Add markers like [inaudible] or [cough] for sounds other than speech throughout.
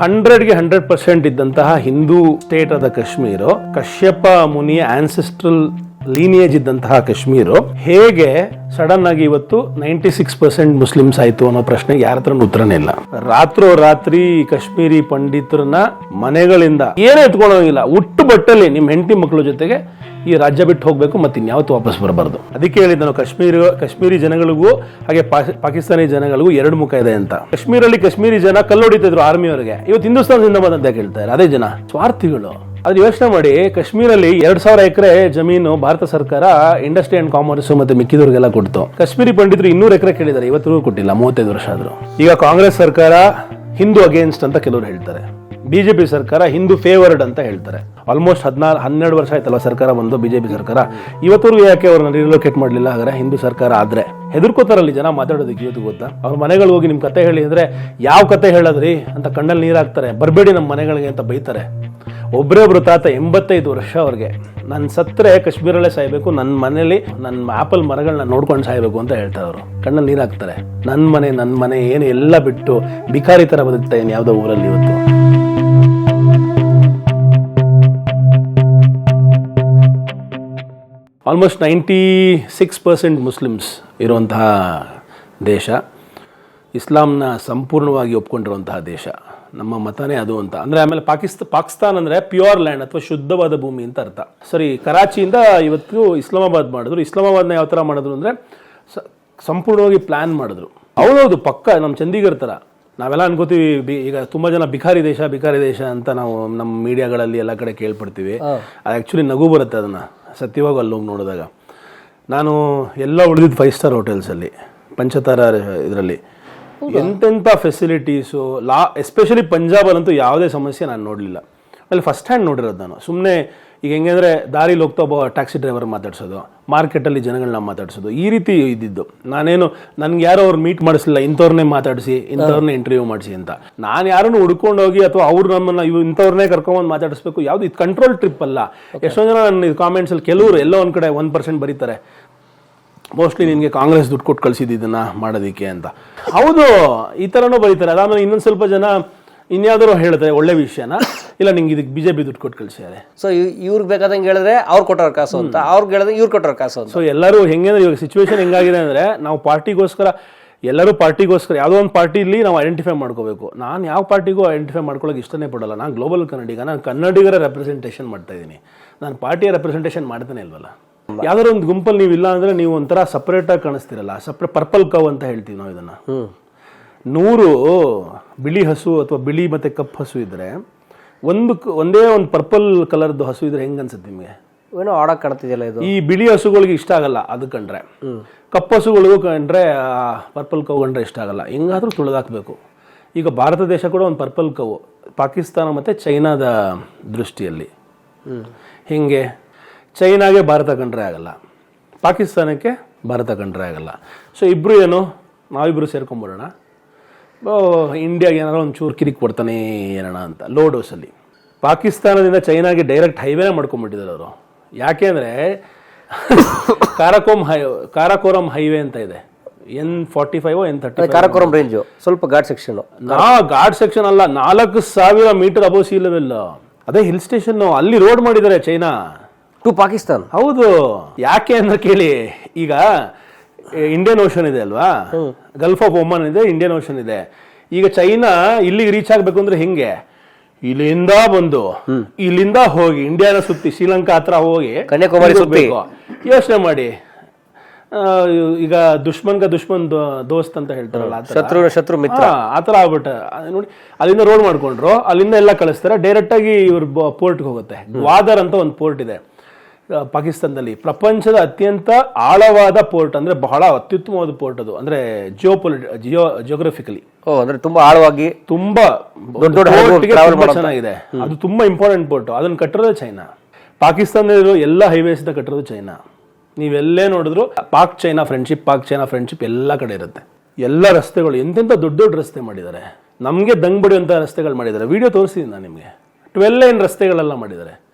ಹಂಡ್ರೆಡ್ಗೆ hundred percent ಇದ್ದಂತಹ Hindu state ಆದ ಕಾಶ್ಮೀರ, ಕಶ್ಯಪ ಮುನಿಯ ancestral lineage ಇದ್ದಂತಹ ಕಾಶ್ಮೀರ, ಹೇಗೆ ಸಡನ್ ಆಗಿ ಇವತ್ತು ನೈಂಟಿ ಸಿಕ್ಸ್ ಪರ್ಸೆಂಟ್ ಮುಸ್ಲಿಮ್ಸ್ ಆಯ್ತು ಅನ್ನೋ ಪ್ರಶ್ನೆಗೆ ಯಾರ ಹತ್ರ ಉತ್ತರನೇ ಇಲ್ಲ. ರಾತ್ರೋ ರಾತ್ರಿ ಕಾಶ್ಮೀರಿ ಪಂಡಿತರನ್ನ ಮನೆಗಳಿಂದ ಏನೇ ಎತ್ಕೊಳ್ಳೋಂಗಿಲ್ಲ ಹುಟ್ಟು ಬಟ್ಟಲ್ಲಿ ನಿಮ್ಮ ಹೆಂಡತಿ ಮಕ್ಕಳ ಜೊತೆಗೆ ಈ ರಾಜ್ಯ ಬಿಟ್ಟು ಹೋಗಬೇಕು ಮತ್ತೆ ಇನ್ಯಾವತ್ತು ವಾಪಸ್ ಬರಬಾರ್ದು. ಅದಕ್ಕೆ ಹೇಳಿದ್ದು ನಾನು ಕಾಶ್ಮೀರ, ಕಾಶ್ಮೀರಿ ಜನಗಳಿಗೂ ಹಾಗೆ ಪಾಕಿಸ್ತಾನಿ ಜನಗಳಿಗೂ ಎರಡು ಮುಖ ಇದೆ ಅಂತ. ಕಾಶ್ಮೀರಲ್ಲಿ ಕಾಶ್ಮೀರಿ ಜನ ಕಲ್ಲೊಡಿತಿದ್ರು ಆರ್ಮಿಯವರಿಗೆ ಇವತ್ತು ಹಿಂದೂಸ್ತಾನದಿಂದ ಬಂದಂತ ಕೇಳ್ತಾರೆ ಅದೇ ಜನ. ಸ್ವಾರ್ಥಿಗಳು. ಅದು ಯೋಚನೆ ಮಾಡಿ, ಕಾಶ್ಮೀರಲ್ಲಿ ಎರಡ್ ಸಾವಿರ ಎಕರೆ ಜಮೀನು ಭಾರತ ಸರ್ಕಾರ ಇಂಡಸ್ಟ್ರಿ ಅಂಡ್ ಕಾಮರ್ಸ್ ಮತ್ತೆ ಮಿಕ್ಕಿದವ್ರಿಗೆಲ್ಲ ಕೊಡ್ತು. ಕಾಶ್ಮೀರಿ ಪಂಡಿತರು ಇನ್ನೂರು ಎಕರೆ ಕೇಳಿದ್ದಾರೆ. ಇವತ್ತಿಗೂ ಕೊಟ್ಟಿಲ್ಲ, ಮೂವತ್ತೈದು ವರ್ಷ ಆದ್ರು. ಈಗ ಕಾಂಗ್ರೆಸ್ ಸರ್ಕಾರ ಹಿಂದೂ ಅಗೇನ್ಸ್ಟ್ ಅಂತ ಕೆಲವರು ಹೇಳ್ತಾರೆ. ಬಿಜೆಪಿ ಸರ್ಕಾರ ಹಿಂದೂ ಫೇವರ್ಡ್ ಅಂತ ಹೇಳ್ತಾರೆ. ಆಲ್ಮೋಸ್ಟ್ ಹದಿನಾರು ಹನ್ನೆರಡು ವರ್ಷ ಆಯ್ತಲ್ಲ ಸರ್ಕಾರ ಬಂದು ಬಿಜೆಪಿ ಸರ್ಕಾರ. ಇವತ್ತವರೆಗೂ ಯಾಕೆ ಅವ್ರನ್ನ ರಿಲೋಕೇಟ್ ಮಾಡಲಿಲ್ಲ? ಆದರೆ ಹಿಂದೂ ಸರ್ಕಾರ ಆದರೆ. ಹೆದರ್ಕೋತಾರಲ್ಲಿ ಜನ ಮಾತಾಡೋದಕ್ಕೆ ಇವತ್ತು ಗೊತ್ತಾ? ಅವ್ರ ಮನೆಗಳಿಗೆ ಹೋಗಿ ನಿಮ್ಮ ಕತೆ ಹೇಳಿ ಅಂದರೆ ಯಾವ ಕತೆ ಹೇಳದ್ರಿ ಅಂತ ಕಣ್ಣಲ್ಲಿ ನೀರು ಹಾಕ್ತಾರೆ ಬರಬೇಡಿ ನಮ್ಮ ಮನೆಗಳಿಗೆ ಅಂತ ಬೈತಾರೆ. ಒಬ್ಬರೇ ಒಬ್ರು ತಾತ ಎಂಬತ್ತೈದು ವರ್ಷ ಅವ್ರಿಗೆ. ನಾನು ಸತ್ತರೆ ಕಾಶ್ಮೀರಲ್ಲೇ ಸಾಯ್ಬೇಕು ನನ್ನ ಮನೇಲಿ ನನ್ನ ಆಪಲ್ ಮರಗಳನ್ನ ನೋಡ್ಕೊಂಡು ಸಾಯ್ಬೇಕು ಅಂತ ಹೇಳ್ತಾರೆ ಅವರು. ಕಣ್ಣಲ್ಲಿ ನೀರು ನನ್ನ ಮನೆ ನನ್ನ ಮನೆ ಏನು ಎಲ್ಲ ಬಿಟ್ಟು ಬಿಕಾರಿ ಥರ ಬದುಕ್ತಾ ಏನು ಯಾವುದೋ ಊರಲ್ಲಿ ಇವತ್ತು. Almost ninety six percent Muslims ಇರುವಂತಹ ದೇಶ. ಇಸ್ಲಾಂನ ಸಂಪೂರ್ಣವಾಗಿ ಒಪ್ಕೊಂಡಿರುವಂತಹ ದೇಶ. ನಮ್ಮ ಮತನೇ ಅದು ಅಂತ. ಅಂದರೆ ಆಮೇಲೆ ಪಾಕಿಸ್ತ ಪಾಕಿಸ್ತಾನ್ ಅಂದರೆ ಪ್ಯೂರ್ ಲ್ಯಾಂಡ್ ಅಥವಾ ಶುದ್ಧವಾದ ಭೂಮಿ ಅಂತ ಅರ್ಥ. ಸರಿ ಕರಾಚಿಯಿಂದ ಇವತ್ತು ಇಸ್ಲಾಮಾಬಾದ್ ಮಾಡಿದ್ರು. ಇಸ್ಲಾಮಾಬಾದ್ನ ಯಾವ ಥರ ಮಾಡಿದ್ರು ಅಂದರೆ ಸಂಪೂರ್ಣವಾಗಿ ಪ್ಲ್ಯಾನ್ ಮಾಡಿದ್ರು. ಹೌದೌದು ಪಕ್ಕ ನಮ್ಮ ಚಂಡೀಗಢ ಥರ ನಾವೆಲ್ಲ ಅನ್ಕೋತೀವಿ ಬಿ- ಈಗ ತುಂಬ ಜನ ಬಿಕಾರಿ ದೇಶ ಬಿಕಾರಿ ದೇಶ ಅಂತ ನಾವು ನಮ್ಮ ಮೀಡಿಯಾಗಳಲ್ಲಿ ಎಲ್ಲ ಕಡೆ ಕೇಳ್ಪಡ್ತೀವಿ. ಆ್ಯಕ್ಚುಲಿ ನಗು ಬರುತ್ತೆ ಅದನ್ನು. ಸತ್ಯವಾಗಿ ಅಲ್ಲಿ ಹೋಗಿ ನೋಡಿದಾಗ. ನಾನು ಎಲ್ಲ ಉಳಿದಿದ್ದು ಫೈವ್ ಸ್ಟಾರ್ ಹೋಟೆಲ್ಸಲ್ಲಿ ಪಂಚತಾರ ಇದರಲ್ಲಿ. ಎಂತೆಂಥ ಫೆಸಿಲಿಟೀಸು ಲಾ ಎಸ್ಪೆಷಲಿ ಪಂಜಾಬಲ್ಲಂತೂ ಯಾವುದೇ ಸಮಸ್ಯೆ ನಾನು ನೋಡಲಿಲ್ಲ. ಅಲ್ಲಿ ಫಸ್ಟ್ ಹ್ಯಾಂಡ್ ನೋಡಿರೋದು ನಾನು. ಸುಮ್ಮನೆ ಈಗ ಹೆಂಗೆ ಅಂದರೆ ದಾರಿಲಿ ಹೋಗ್ತಾ ಒಬ್ಬ ಟ್ಯಾಕ್ಸಿ ಡ್ರೈವರ್ ಮಾತಾಡ್ಸೋದು ಮಾರ್ಕೆಟಲ್ಲಿ ಜನಗಳನ್ನ ಮಾತಾಡ್ಸೋದು ಈ ರೀತಿ ಇದ್ದಿದ್ದು. ನಾನೇನು ನನಗೆ ಯಾರೋ ಅವ್ರು ಮೀಟ್ ಮಾಡಿಸಲಿಲ್ಲ ಇಂಥವ್ರನ್ನೇ ಮಾತಾಡಿಸಿ ಇಂಥವ್ರನ್ನೇ ಇಂಟರ್ವ್ಯೂ ಮಾಡಿಸಿ ಅಂತ. ನಾನು ಯಾರನ್ನು ಹುಡ್ಕೊಂಡು ಹೋಗಿ ಅಥವಾ ಅವ್ರು ನಮ್ಮನ್ನು ಇವು ಇಂಥವ್ರನ್ನೇ ಕರ್ಕೊಂಬಂದು ಮಾತಾಡಿಸ್ಬೇಕು ಯಾವುದು ಇದು ಕಂಟ್ರೋಲ್ ಟ್ರಿಪ್ ಅಲ್ಲ. ಎಷ್ಟೊಂದು ಜನ ನನ್ನ ಕಾಮೆಂಟ್ಸಲ್ಲಿ ಕೆಲವರು ಎಲ್ಲೋ ಒಂದು ಕಡೆ ಒನ್ ಪರ್ಸೆಂಟ್ ಬರೀತಾರೆ. ಮೋಸ್ಟ್ಲಿ ನಿನಗೆ ಕಾಂಗ್ರೆಸ್ ದುಡ್ಡು ಕೊಟ್ಟು ಕಳಿಸಿದ್ದು ಇದನ್ನು ಮಾಡೋದಕ್ಕೆ ಅಂತ. ಹೌದು ಈ ಥರನೂ ಬರೀತಾರೆ. ಅದಾದಮೇಲೆ ಇನ್ನೊಂದು ಸ್ವಲ್ಪ ಜನ ಇನ್ಯಾವುದಾದ್ರು ಹೇಳಿದ್ರೆ ಒಳ್ಳೆ ವಿಷಯನ ಇಲ್ಲ ನಿಂಗೆ ಇದಕ್ಕೆ ಬಿ ಜೆ ಪಿ ದುಡ್ಡು ಕೊಟ್ಟು ಕಳಿಸಿದ್ದಾರೆ. ಸೊ ಇವ್ರಿಗೆ ಬೇಕಾದಂಗೆ ಹೇಳಿದ್ರೆ ಅವ್ರು ಕೊಟ್ಟವ್ರ ಕಾಸು ಅಂತ. ಅವ್ರಿಗೆ ಹೇಳಿದ್ರೆ ಇವ್ರು ಕೊಟ್ಟವ್ರ ಕಾಸು ಅಂತ. ಸೊ ಎಲ್ಲರೂ ಹೆಂಗೆ ಅಂದ್ರೆ ಇವಾಗ ಸಿಚುವೇಶನ್ ಹೆಂಗಾಗಿದೆ ಅಂದರೆ ನಾವು ಪಾರ್ಟಿಗೋಸ್ಕರ ಎಲ್ಲರೂ ಪಾರ್ಟಿಗೋಸ್ಕರ ಯಾವುದೋ ಒಂದು ಪಾರ್ಟಿಲಿ ನಾವು ಐಡೆಂಟಿಫೈ ಮಾಡ್ಕೋಬೇಕು. ನಾನು ಯಾವ ಪಾರ್ಟಿಗೂ ಐಡೆಂಟಿಫೈ ಮಾಡ್ಕೊಳ್ಳೋಕೆ ಇಷ್ಟನೇ ಪಡೋಲ್ಲ. ನಾನು ಗ್ಲೋಬಲ್ ಕನ್ನಡಿಗ ನಾನು ಕನ್ನಡಿಗರ ರೆಪ್ರೆಸೆಂಟೇಷನ್ ಮಾಡ್ತಾ ಇದ್ದೀನಿ ನಾನು ಪಾರ್ಟಿಯ ರೆಪ್ರೆಸೆಂಟೇಷನ್ ಮಾಡ್ತಾನೆ ಇಲ್ವಲ್ಲ? ಯಾವ್ದಾದ್ರು ಒಂದು ಗುಂಪಲ್ಲಿ ನೀವು ಇಲ್ಲ ಅಂದರೆ ನೀವು ಒಂಥರ ಸಪ್ರೇಟಾಗಿ ಕಾಣಿಸ್ತಿರಲ್ಲ ಸಪ್ರೇಟ್ ಪರ್ಪಲ್ ಕವ್ ಅಂತ ಹೇಳ್ತೀವಿ ನಾವು ಇದನ್ನು. ನೂರು ಬಿಳಿ ಹಸು ಅಥವಾ ಬಿಳಿ ಮತ್ತು ಕಪ್ಪು ಹಸು ಇದ್ದರೆ ಒಂದು ಒಂದೇ ಒಂದು ಪರ್ಪಲ್ ಕಲರ್ದು ಹಸು ಇದ್ರೆ ಹೆಂಗೆ ಅನ್ಸುತ್ತೆ ನಿಮಗೆ? ಏನೋ ಆಡಕ್ಕೆ ಕಾಣ್ತಿದೆಯಲ್ಲ ಇದು? ಈ ಬಿಳಿ ಹಸುಗಳಿಗೆ ಇಷ್ಟ ಆಗಲ್ಲ ಅದು ಕಂಡ್ರೆ. ಕಪ್ಪು ಹಸುಗಳಿಗೂ ಕಂಡ್ರೆ ಪರ್ಪಲ್ ಕವು ಕಂಡ್ರೆ ಇಷ್ಟ ಆಗಲ್ಲ. ಹೆಂಗಾದ್ರೂ ತುಳಿದಾಕಬೇಕು. ಈಗ ಭಾರತ ದೇಶ ಕೂಡ ಒಂದು ಪರ್ಪಲ್ ಕವು ಪಾಕಿಸ್ತಾನ ಮತ್ತು ಚೈನಾದ ದೃಷ್ಟಿಯಲ್ಲಿ. ಹೀಗೆ? ಚೈನಾಗೆ ಭಾರತ ಕಂಡ್ರೆ ಆಗಲ್ಲ. ಪಾಕಿಸ್ತಾನಕ್ಕೆ ಭಾರತ ಕಂಡ್ರೆ ಆಗಲ್ಲ. ಸೊ ಇಬ್ಬರು ಏನು? ನಾವಿಬ್ಬರು ಸೇರ್ಕೊಂಬಿಡೋಣ ಇಂಡಿಯಾಗೆ ಏನಾರು ಒಂದು ಚೂರು ಕಿರಿಕ್ ಕೊಡ್ತಾನೆ ಏನೋಣ ಅಂತ. ಲೋ ಡೋಸಲ್ಲಿ ಪಾಕಿಸ್ತಾನದಿಂದ ಚೈನಾಗೆ ಡೈರೆಕ್ಟ್ ಹೈವೇನೇ ಮಾಡ್ಕೊಂಡ್ಬಿಟ್ಟಿದ್ದಾರೆ ಅವರು. ಯಾಕೆ ಅಂದರೆ ಕಾರಕೋಮ್ ಹೈ ಕಾರಾಕೋರಂ ಹೈವೇ ಅಂತ ಇದೆ. N forty five N thirty Karakoram range ಸ್ವಲ್ಪ ಘಾಟ್ ಸೆಕ್ಷನ್ ನಾ ಘಾಟ್ ಸೆಕ್ಷನ್ ಅಲ್ಲ ನಾಲ್ಕು ಸಾವಿರ ಮೀಟರ್ ಅಬೋ ಸಿ ಲೆವೆಲ್ ಅದೇ ಹಿಲ್ ಸ್ಟೇಷನ್ ಅಲ್ಲಿ ರೋಡ್ ಮಾಡಿದ್ದಾರೆ ಚೈನಾ. ಟು ಪಾಕಿಸ್ತಾನ್. ಹೌದು. ಯಾಕೆ ಅಂತ ಕೇಳಿ ಈಗ ಇಂಡಿಯನ್ ಓಷನ್ ಇದೆ ಅಲ್ವಾ? ಗಲ್ಫ್ ಆಫ್ ಒಮನ್ ಇದೆ ಇಂಡಿಯನ್ ಓಷನ್ ಇದೆ. ಈಗ ಚೈನಾ ಇಲ್ಲಿಗೆ ರೀಚ್ ಆಗ್ಬೇಕು ಅಂದ್ರೆ ಹೆಂಗೆ? ಇಲ್ಲಿಂದ ಬಂದು ಇಲ್ಲಿಂದ ಹೋಗಿ ಇಂಡಿಯಾನ ಸುತ್ತಿ ಶ್ರೀಲಂಕಾ ಹತ್ರ ಹೋಗಿ ಕನ್ಯಾಕುಮಾರಿ. ಯೋಚನೆ ಮಾಡಿ. ಈಗ ದುಶ್ಮನ್ ಕ ದುಶ್ಮನ್ ದೋಸ್ತ್ ಅಂತ ಹೇಳ್ತಾರಲ್ಲ. ಶತ್ರು ಶತ್ರು ಮಿತ್ರ. ಆತರ ಆಗ್ಬಿಟ್ಟ. ನೋಡಿ ಅಲ್ಲಿಂದ ರೋಡ್ ಮಾಡ್ಕೊಂಡ್ರು. ಅಲ್ಲಿಂದ ಎಲ್ಲ ಕಳಿಸ್ತಾರೆ. ಡೈರೆಕ್ಟ್ ಆಗಿ ಇವ್ರ ಪೋರ್ಟ್ಗೆ ಹೋಗುತ್ತೆ. ವಾದರ್ ಅಂತ ಒಂದು ಪೋರ್ಟ್ ಇದೆ. ಪಾಕಿಸ್ತಾನದಲ್ಲಿ. ಪ್ರಪಂಚದ ಅತ್ಯಂತ ಆಳವಾದ ಪೋರ್ಟ್ ಅಂದ್ರೆ ಬಹಳ ಅತ್ಯುತ್ತಮವಾದ ಪೋರ್ಟ್ ಅದು. ಅಂದ್ರೆ ಜಿಯೋಪೊಲಿಟಿ ಜಿಯೋ ಜಿಯೋಗ್ರಫಿಕಲಿ ಓ ಅಂದ್ರೆ ತುಂಬಾ ಆಳವಾಗಿ ತುಂಬಾ ದೊಡ್ಡ. ಚೆನ್ನಾಗಿದೆ. ಅದು ತುಂಬಾ ಇಂಪಾರ್ಟೆಂಟ್ ಪೋರ್ಟ್ ಅದನ್ನ ಕಟ್ಟಿರೋದು ಚೈನಾ. ಪಾಕಿಸ್ತಾನದಲ್ಲಿರೋ ಎಲ್ಲ ಹೈವೇಸ್ ಕಟ್ಟಿರೋದು ಚೈನಾ. ನೀವೆಲ್ಲೇ ನೋಡಿದ್ರು Pak China friendship Pak China friendship ಎಲ್ಲ ಕಡೆ ಇರುತ್ತೆ. ಎಲ್ಲ ರಸ್ತೆಗಳು ಎಂತೆಂಥ ದೊಡ್ಡ ದೊಡ್ಡ ರಸ್ತೆ ಮಾಡಿದ್ದಾರೆ. ನಮಗೆ ದಂಗ್ ಬಡಿಯುವಂಥ ರಸ್ತೆಗಳು ಮಾಡಿದ್ದಾರೆ. ವಿಡಿಯೋ ತೋರಿಸಿದ್ದೀನಿ ನಾನು ನಿಮಗೆ. ಟ್ವೆಲ್ ಲೈನ್ ರಸ್ತೆಗಳೆಲ್ಲ ಮಾಡಿದ್ದಾರೆ.